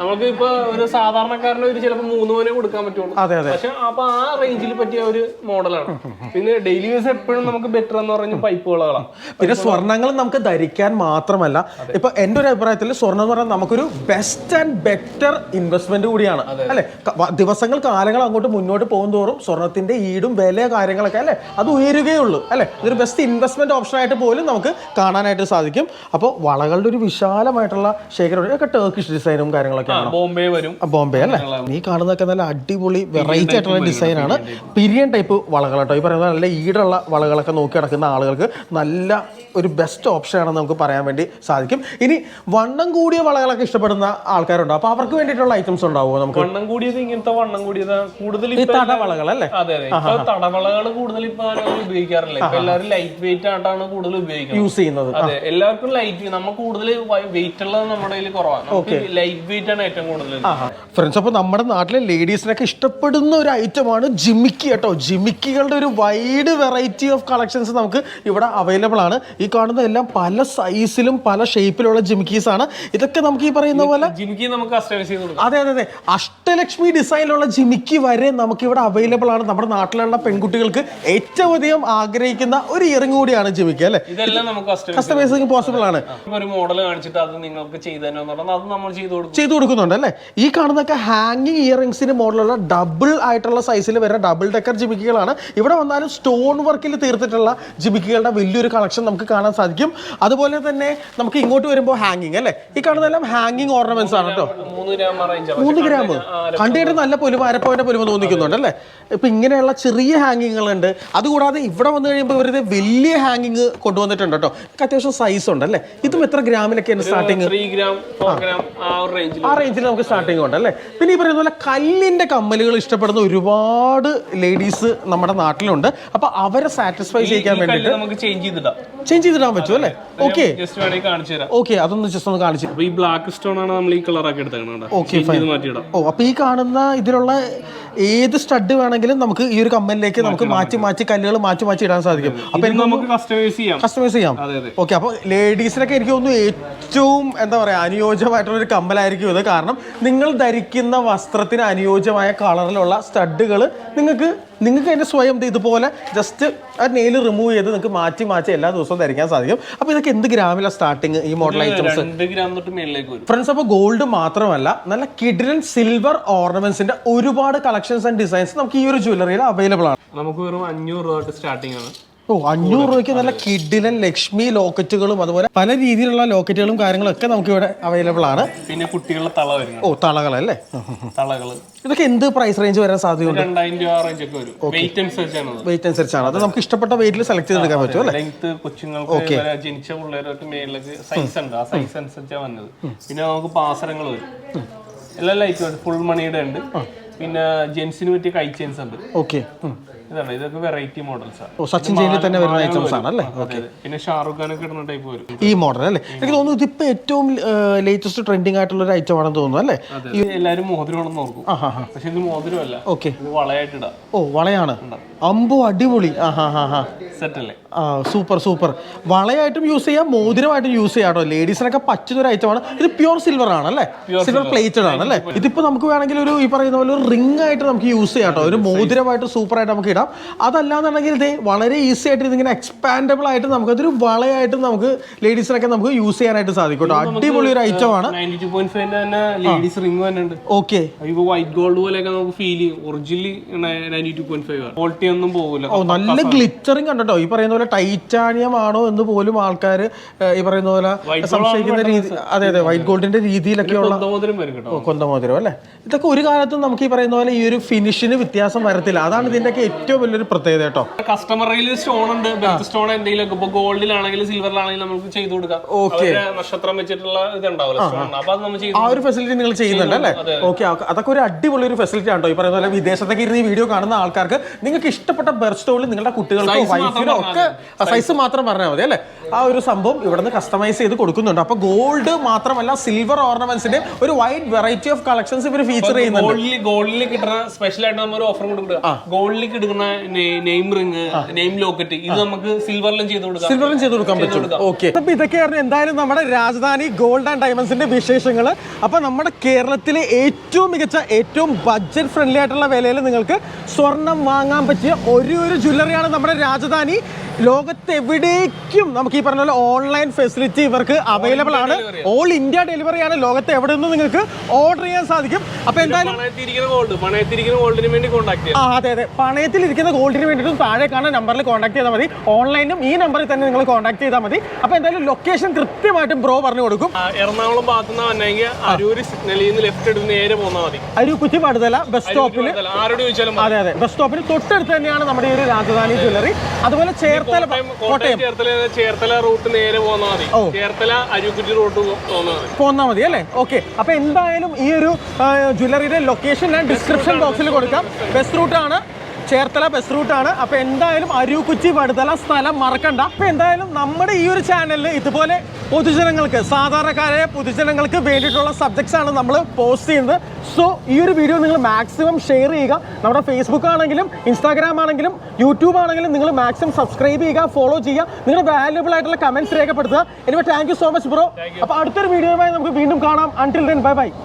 നമുക്ക് ഇപ്പൊ ഒരു സാധാരണക്കാരന് ഒരു ചിലപ്പോ മൂന്ന് പവനെ കൊടുക്കാൻ പറ്റുള്ളൂ. പക്ഷെ അപ്പൊ ആ റേഞ്ചിൽ പറ്റിയ ഒരു മോഡലാണ്. പിന്നെ ഡെയിലി യൂസ് എപ്പോഴും നമുക്ക് ബെറ്റർ എന്ന് പറഞ്ഞ പൈപ്പുകളാണ്. പിന്നെ സ്വർണങ്ങൾ നമുക്ക് ധരിക്കാൻ മാത്രമല്ല ഇപ്പൊ എന്റെ ഒരു അഭിപ്രായത്തിൽ സ്വർണം എന്ന് പറഞ്ഞാൽ നമുക്കൊരു ബെസ്റ്റ് ആൻഡ് ബെറ്റർ ഇൻവെസ്റ്റ്മെന്റ് കൂടിയാണ് അല്ലെ? ദിവസങ്ങൾ കാലങ്ങൾ അങ്ങോട്ട് മുന്നോട്ട് പോകും തോറും സ്വർണത്തിന്റെ ഈടും വില കാര്യങ്ങളൊക്കെ അല്ലെ? അത് ഉയരുകയുള്ളൂ അല്ലെ? ഇതൊരു ബെസ്റ്റ് ഇൻവെസ്റ്റ്മെന്റ് ഓപ്ഷൻ ആയിട്ട് പോലും നമുക്ക് കാണാനായിട്ട് സാധിക്കും. അപ്പോൾ വളകളുടെ ഒരു വിശാലമായിട്ടുള്ള ശേഖരം ഒക്കെ ടേക്കിഷ് ഡിസൈനും കാര്യങ്ങളൊക്കെ ആണ് ബോംബെ വരും. ബോംബെ അല്ലേ? നീ കാണുന്നതൊക്കെ നല്ല അടിപൊളി വെറൈറ്റി ആയിട്ടുള്ള ഡിസൈനാണ് പിരിയൻ ടൈപ്പ് വളകൾ കേട്ടോ ഈ പറയുന്ന നല്ല ഈടുള്ള വളകളൊക്കെ നോക്കി നടക്കുന്ന ആളുകൾക്ക് നല്ല ഒരു ബെസ്റ്റ് ഓപ്ഷൻ ആണെന്ന് നമുക്ക് പറയാൻ വേണ്ടി സാധിക്കും. ഇനി വണ്ണം കൂടിയ വളകളൊക്കെ ഇഷ്ടപ്പെടുന്ന ആൾക്കാരുണ്ടോ. അപ്പോൾ അവർക്ക് വേണ്ടിയിട്ടുള്ള ഐറ്റംസ് ഉണ്ടാവുമോ നമുക്ക്? വണ്ണം കൂടിയത് ഇങ്ങനത്തെ വണ്ണം കൂടിയത് കൂടുതൽ ഈ തടവളകൾ അല്ലേ അതെ അതെ. ഇപ്പൊ തടവളകൾ കൂടുതൽ ഇപ്പൊ ആരും ഉപയോഗിക്കാറില്ല. ഇപ്പൊ എല്ലാവരും ലൈറ്റ് വെയിറ്റ് ആയിട്ടാണ് കൂടുതൽ ഉപയോഗിക്കുന്നത്. യൂസ് ചെയ്യുന്നത്. അതെ എല്ലാവർക്കും ലൈറ്റ് നമ്മൾ കൂടുതൽ വെയിറ്റ് ഉള്ളത് നമ്മുടെ കയ്യിൽ കുറവാണ് ലൈറ്റ് വെയിറ്റ് ആണ് ഏറ്റവും കൂടുതൽ ഫ്രണ്ട്സ് അപ്പോൾ നമ്മുടെ നാട്ടിലെ ലേഡീസിനൊക്കെ ഇഷ്ടപ്പെടുന്ന ഒരു ഐറ്റമാണ് ജിമിക്കി കേട്ടോ. ജിമിക്കികളുടെ ഒരു വൈഡ് വെറൈറ്റി ഓഫ് കളക്ഷൻസ് നമുക്ക് ഇവിടെ അവൈലബിൾ ആണ്. ഈ കാണുന്ന എല്ലാം പല സൈസിലും പല ഷേപ്പിലുള്ള ജിമിക്കീസ് ആണ് ഇതൊക്കെ നമുക്ക് ഈ പറയുന്ന പോലെ ജിമിക്ക് നമുക്ക് അതെ അതെ അതെ. അഷ്ടലക്ഷ്മി ഡിസൈനിലുള്ള ജിമിക്കി വരെ നമുക്ക് ഇവിടെ അവൈലബിൾ ആണ് നമ്മുടെ നാട്ടിലുള്ള പെൺകുട്ടികൾക്ക് ഏറ്റവും അധികം ആഗ്രഹിക്കുന്ന ഒരു ഇയറിംഗ് കൂടിയാണ് ജിമിക്കി അല്ലെ? ഇതെല്ലാം നമുക്ക് കസ്റ്റമൈസിങ് പോസിബിൾ ആണ്. ഒരു മോഡൽ കാണിച്ചിട്ട് അത് നിങ്ങൾക്ക് ചെയ്തു അത് നമ്മൾ ചെയ്തു കൊടുക്കുന്നുണ്ട് അല്ലേ? ഈ കാണുന്നൊക്കെ ഹാങ്ങിങ് ഇയറിംഗ്സിന് മോഡലുള്ള ഡബിൾ ആയിട്ടുള്ള സൈസിൽ വരുന്ന ഡബിൾ ഡെക്കർ ജിമിക്കുകളാണ്. ഇവിടെ വന്നാലും സ്റ്റോൺ വർക്കിൽ തീർത്തിട്ടുള്ള ജിമിക്കുകളുടെ വലിയൊരു കളക്ഷൻ നമുക്ക് കാണാൻ സാധിക്കും. അതുപോലെ തന്നെ നമുക്ക് ഇങ്ങോട്ട് വരുമ്പോൾ ഹാങ്ങിങ് അല്ലേ? ഈ കാണുന്നതെല്ലാം ഹാങ്ങിങ് ഓർണമെന്റ്സ് ആണ് കേട്ടോ. മൂന്ന് ഗ്രാം കണ്ടിട്ട് നല്ല പൊലിമ അരപ്പവന്റെ പൊലിമ തോന്നിക്കുന്നുണ്ട് അല്ലേ ഇപ്പൊ ഇങ്ങനെയുള്ള ചെറിയ ഹാങ്ങിങ്ങുകൾ ഉണ്ട് അതുകൂടാതെ ഇവിടെ വന്നു കഴിയുമ്പോൾ ഇവരുടെ വലിയ ഹാങ്ങിങ് കൊണ്ടുവന്നിട്ടുണ്ട് കേട്ടോ. അത്യാവശ്യം സൈസ് ഉണ്ട് അല്ലേ ഇതും എത്ര ഗ്രാമിലൊക്കെയാണ് സ്റ്റാർട്ടിങ് ആ. റേഞ്ചിൽ നമുക്ക് സ്റ്റാർട്ടിങ് ഉണ്ട് അല്ലേ പിന്നെ ഈ പറയുന്ന പോലെ കല്ലിന്റെ കമ്മലുകൾ ഇഷ്ടപ്പെടുന്ന ഒരുപാട് ലേഡീസ് നമ്മുടെ നാട്ടിലുണ്ട്. അപ്പൊ അവരെ സാറ്റിസ്ഫൈ ചെയ്യാൻ വേണ്ടി നമുക്ക് ചേഞ്ച് ചെയ്തിടാം. ചേഞ്ച് ചെയ്തിടാൻ പറ്റും അല്ലേ? ഓക്കെ ജസ്റ്റ് വേണമെങ്കിൽ കാണിച്ചു തരാം. ഓക്കെ അതൊന്ന് ജസ്റ്റ് ഒന്ന് കാണിച്ചു. അപ്പോൾ ഈ ബ്ലാക്ക് സ്റ്റോൺ ആണ് നമ്മൾ ഈ കളർ ആക്കി എടുത്തേക്കണത് ഓക്കെ മാറ്റിയിടാം. ഓ അപ്പൊ ഈ കാണുന്ന ഇതിലുള്ള ഏത് സ്റ്റഡ് വേണമെങ്കിലും നമുക്ക് ഈ ഒരു കമ്മലിലേക്ക് നമുക്ക് മാറ്റി മാറ്റി കല്ലുകൾ മാറ്റി മാറ്റി ഇടാൻ സാധിക്കും. അപ്പൊ ഇത് നമുക്ക് കസ്റ്റമൈസ് ചെയ്യാം. കസ്റ്റമൈസ് ചെയ്യാം. ഓക്കെ അപ്പോൾ ലേഡീസിനൊക്കെ എനിക്ക് തോന്നുന്നു ഏറ്റവും എന്താ പറയുക അനുയോജ്യമായിട്ടുള്ള ഒരു കമ്മലായിരിക്കും ഇത്. കാരണം നിങ്ങൾ ധരിക്കുന്ന വസ്ത്രത്തിന് അനുയോജ്യമായ കളറിലുള്ള സ്റ്റഡുകൾ നിങ്ങൾക്ക് നിങ്ങൾക്ക് അതിന്റെ സ്വയം ഇതുപോലെ ജസ്റ്റ് ആ നെയിൽ റിമൂവ് ചെയ്ത് നിങ്ങൾക്ക് മാറ്റി മാറ്റി എല്ലാ ദിവസവും ധരിക്കാൻ സാധിക്കും. അപ്പോൾ ഇതൊക്കെ എന്ത് ഗ്രാമിലാണ് സ്റ്റാർട്ടിങ് ഈ മോഡൽ ഐറ്റംസ് ഫ്രണ്ട്സ് അപ്പോൾ ഗോൾഡ് മാത്രമല്ല നല്ല കിഡിലൻ സിൽവർ ഓർണമെന്റ്സിന്റെ ഒരുപാട് കളക്ഷൻസ് ആൻഡ് ഡിസൈൻസ് നമുക്ക് ഈ ഒരു ജ്വല്ലറിയിൽ അവൈലബിൾ ആണ്. നമുക്ക് വെറും അഞ്ഞൂറ് രൂപ സ്റ്റാർട്ടിംഗ് ആണ്. ഓ അഞ്ഞൂറ് രൂപയ്ക്ക് നല്ല കിഡിലൻ ലക്ഷ്മി ലോക്കറ്റുകളും അതുപോലെ പല രീതിയിലുള്ള ലോക്കറ്റുകളും കാര്യങ്ങളും ഒക്കെ നമുക്ക് ഇവിടെ അവൈലബിൾ ആണ്. പിന്നെ കുട്ടികളുടെ തള വരുന്നത്. ഓ തളകളല്ലേ? തളകൾ. ഇതൊക്കെ എന്ത് പ്രൈസ് റേഞ്ച് വരാൻ സാധ്യതയുണ്ട്? രണ്ടായിരം രൂപ റേഞ്ച് ഒക്കെ വരും. വെയിറ്റ് അനുസരിച്ചാണ് അത് വെയിറ്റ് അനുസരിച്ചാണ്. അത് നമുക്ക് ഇഷ്ടപ്പെട്ട വെയിറ്റിൽ സെലക്ട് ചെയ്തെടുക്കാൻ പറ്റും അല്ലേ? ലെങ്ത് കൊച്ചുങ്ങൾക്ക് ജനിച്ച പിള്ളേരോട്ട് മേളിലേക്ക് സൈസ് ഉണ്ട്. ആ സൈസ് അനുസരിച്ചാണ് വന്നത്. പിന്നെ നമുക്ക് പാസരങ്ങൾ വരും. എല്ലാ ലൈറ്റും ഫുൾ മണിയുടെ ഉണ്ട്. പിന്നെ ജെൻസിന് പറ്റിയ കൈ ചെയിൻസ് ഉണ്ട്. ഓക്കെ ഇതാണ് ഇതൊക്കെ വെറൈറ്റി മോഡൽസ് ആണ് സച്ചിൻ ജയിലിൽ തന്നെ വരുന്ന ഐറ്റംസ് ആണ് അല്ലേ അതെ. പിന്നെ ഷാറുഖ് ഖാനൊക്കെ ഇടുന്ന ടൈപ്പ് വരും. ഈ മോഡൽ അല്ലേ? എനിക്ക് തോന്നുന്നു ഇതിപ്പോ ഏറ്റവും ലേറ്റസ്റ്റ് ട്രെൻഡിങ് ആയിട്ടുള്ള ഒരു ഐറ്റം ആണെന്ന് തോന്നുന്നു അല്ലേ? എല്ലാരും മോതിരമാണെന്ന് ഓർക്കും പക്ഷെ ഇത് മോതിരമല്ല. ഓക്കെ ഇത് വളയായിട്ടിടാം ഓ വളയാണ്. അമ്പോ അടിപൊളി. ആ ഹാ ഹാ ഹാ സെറ്റ് അല്ലേ? ആ സൂപ്പർ സൂപ്പർ. വളയായിട്ടും യൂസ് ചെയ്യാം മോതിരമായിട്ടും യൂസ് ചെയ്യാം കേട്ടോ. ലേഡീസിനൊക്കെ പച്ചതൊരു ഐറ്റം ഐറ്റമാണ് ഇത് പ്യൂർ സിൽവർ ആണ് അല്ലേ? സിൽവർ പ്ലേറ്റഡ് ആണ് അല്ലേ? ഇതിപ്പോ നമുക്ക് വേണമെങ്കിൽ ഒരു ഈ പറയുന്ന പോലെ ഒരു റിംഗ് ആയിട്ട് നമുക്ക് യൂസ് ചെയ്യാം കേട്ടോ. ഒരു മോതിരമായിട്ട് സൂപ്പർ ആയിട്ട് നമുക്ക് ഇടാം അതല്ലാന്നുണ്ടെങ്കിൽ ഇത് വളരെ ഈസി ആയിട്ട് ഇതിങ്ങനെ എക്സ്പാൻഡബിൾ ആയിട്ട് നമുക്ക് അതൊരു വളയായിട്ട് നമുക്ക് ലേഡീസിനൊക്കെ നമുക്ക് യൂസ് ചെയ്യാനായിട്ട് സാധിക്കും കേട്ടോ. അടിപൊളി ഒരു ഐറ്റം ആണ്. ലേഡീസ് റിംഗ് തന്നെ ഓക്കെ വൈറ്റ് ഗോൾഡ് പോലെയൊക്കെ നമുക്ക് ഫീൽ ചെയ്യും. Originally ninety two point five ആണ്. ക്വാളിറ്റി ഒന്നും പോകില്ല ഓ നല്ല ഗ്ലിറ്ററിങ് കണ്ടോ ഈ പറയുന്ന പോലെ ടൈറ്റാനിയം ആണോ എന്ന് പോലും ആൾക്കാർ ഈ പറയുന്ന പോലെ സംശയിക്കുന്ന രീതി അതെ അതെ. വൈറ്റ് ഗോൾഡിന്റെ രീതിയിലൊക്കെ ഉള്ള വരും കേട്ടോ. കൊന്തമോതിരം അല്ലേ? ഇതൊക്കെ ഒരു കാലത്തും നമുക്ക് ഈ പറയുന്ന പോലെ ഈ ഒരു ഫിനിഷിന് വ്യത്യാസം വരത്തില്ല. അതാണ് ഇതിന്റെയൊക്കെ ഏറ്റവും വലിയൊരു പ്രത്യേകത കേട്ടോ. കസ്റ്റമർ സ്റ്റോൺ ഉണ്ട്. സ്റ്റോൺ എന്തെങ്കിലും ഇപ്പൊ ഗോൾഡിലാണെങ്കിലും സിൽവറിലാണെങ്കിലും നമുക്ക് ചെയ്തു കൊടുക്കാം. നക്ഷത്രം വെച്ചിട്ടുള്ള ആ ഒരു ഫെസിലിറ്റി നിങ്ങൾ ചെയ്യുന്നുണ്ട് അല്ലേ? ഓക്കെ അതൊക്കെ ഒരു അടിപൊളി ഒരു ഫെസിലിറ്റി ആണ് ഈ പറയുന്ന പോലെ വിദേശത്തൊക്കെ ഇരുന്ന് ഈ വീഡിയോ കാണുന്ന ആൾക്കാർക്ക് നിങ്ങൾക്ക് ഇഷ്ടപ്പെട്ട ബെർത്ത് സ്റ്റോണിൽ നിങ്ങളുടെ കുട്ടികൾക്കോ വൈഫിനും ഒക്കെ സൈസ് മാത്രം പറഞ്ഞാൽ മതി അല്ലേ? ആ ഒരു സംഭവം ഇവിടെ നിന്ന് കസ്റ്റമൈസ് ചെയ്ത് കൊടുക്കുന്നുണ്ട്. അപ്പൊ ഗോൾഡ് മാത്രമല്ല സിൽവർ ഓർണമെന്റ്സിന്റെ ഒരു വൈഡ് വെറൈറ്റി ഓഫ് കളക്ഷൻസ് ഇവർ ഫീച്ചർ ചെയ്യുന്നുണ്ട്. ഗോൾഡിൽ കിട്ടുന്ന സ്പെഷ്യൽ ആയിട്ട് നമ്മൾ ഓഫർ കൊടുക്കുക ഗോൾഡിൽ കിട്ടുന്ന നെയിം റിങ് നെയിം ലോക്കറ്റ് ഇത് നമുക്ക് സിൽവറിലും ചെയ്ത് കൊടുക്കാം. സിൽവറിലും ചെയ്ത് കൊടുക്കാൻ പറ്റും ഓക്കെ ഇതൊക്കെ ഇതൊക്കെയായിരുന്നു എന്തായാലും നമ്മുടെ രാജധാനി ഗോൾഡ് ആൻഡ് ഡയമണ്ട്സിന്റെ വിശേഷങ്ങൾ അപ്പൊ നമ്മുടെ കേരളത്തിലെ ഏറ്റവും മികച്ച ഏറ്റവും ബഡ്ജറ്റ് ഫ്രണ്ട്ലി ആയിട്ടുള്ള വിലയിൽ നിങ്ങൾക്ക് സ്വർണം വാങ്ങാൻ പറ്റിയ ഒരു ഒരു ജ്വല്ലറിയാണ് നമ്മുടെ രാജധാനി. ലോകത്ത് എവിടേക്കും നമുക്ക് ഈ പറഞ്ഞ പോലെ ഓൺലൈൻ ഫെസിലിറ്റി ഇവർക്ക് അവൈലബിൾ ആണ്. ഓൾ ഇന്ത്യ ഡെലിവറി ആണ്. ലോകത്തെ എവിടെ നിന്നും നിങ്ങൾക്ക് ഓർഡർ ചെയ്യാൻ സാധിക്കും. അപ്പൊ എന്തായാലും പണയത്തിരിക്കുന്ന ഗോൾഡ് പണയത്തിരിക്കുന്ന ഗോൾഡിന് വേണ്ടി കോൺടാക്ട് ചെയ്യാം. ആ അതെ അതെ. പണയത്തിൽ ഇരിക്കുന്ന ഗോൾഡിന് വേണ്ടിയിട്ടും താഴെ കാണുന്ന നമ്പറിൽ കോൺടാക്ട് ചെയ്താൽ മതി. ഓൺലൈനും ഈ നമ്പറിൽ തന്നെ നിങ്ങൾ കോൺടാക്ട് ചെയ്താൽ മതി. അപ്പോൾ എന്തായാലും ലൊക്കേഷൻ കൃത്യമായിട്ടും ബ്രോ പറഞ്ഞു കൊടുക്കും. എറണാകുളം ഭാഗത്തു നിന്ന് വന്നെങ്കിൽ അരൂര് സിഗ്നലിൽ നിന്ന് ലെഫ്റ്റ് എടുത്ത് നേരെ പോന്നാൽ മതി. അരുക്കുറ്റി കുറ്റിപ്പാടുതല ബസ് സ്റ്റോപ്പിൽ. ആരോട് ചോദിച്ചാലും. അതെ അതെ. ബസ് സ്റ്റോപ്പിന് തൊട്ടടുത്ത് തന്നെയാണ് നമ്മുടെ ഈ ഒരു രാജധാനി ജ്വല്ലറി അതുപോലെ ചേർത്തല കോട്ടയം ചേർത്തല ചേർത്തല റൂട്ട് നേരെ പോന്നാൽ മതി. ഓ. ചേർത്തല അരുക്കുറ്റി റൂട്ട് പോന്നാൽ മതി. അല്ലേ? ഓക്കെ അപ്പൊ എന്തായാലും ഈ ഒരു ജ്വല്ലറിയുടെ ലൊക്കേഷൻ ഞാൻ ഡിസ്ക്രിപ്ഷൻ ബോക്സിൽ കൊടുക്കാം. ബസ് റൂട്ടാണ് ചേർത്തല ബസ് റൂട്ടാണ് അപ്പോൾ എന്തായാലും അരൂക്കുച്ചി വടുതല സ്ഥലം മറക്കണ്ട. അപ്പോൾ എന്തായാലും നമ്മുടെ ഈ ഒരു ചാനലിൽ ഇതുപോലെ പൊതുജനങ്ങൾക്ക് സാധാരണക്കാരായ പൊതുജനങ്ങൾക്ക് വേണ്ടിയിട്ടുള്ള സബ്ജക്ട്സ് ആണ് നമ്മൾ പോസ്റ്റ് ചെയ്യുന്നത്. സോ ഈ ഒരു വീഡിയോ നിങ്ങൾ മാക്സിമം ഷെയർ ചെയ്യുക. നമ്മുടെ ഫേസ്ബുക്ക് ആണെങ്കിലും ഇൻസ്റ്റാഗ്രാം ആണെങ്കിലും യൂട്യൂബ് ആണെങ്കിലും നിങ്ങൾ മാക്സിമം സബ്സ്ക്രൈബ് ചെയ്യുക ഫോളോ ചെയ്യുക. നിങ്ങളുടെ വാല്യുബിൾ ആയിട്ടുള്ള കമന്റ്സ് രേഖപ്പെടുത്തുക. എനിക്ക് താങ്ക് സോ മച്ച് ബ്രോ അപ്പോൾ അടുത്തൊരു വീഡിയോയുമായി നമുക്ക് വീണ്ടും കാണാം. Until then bye bye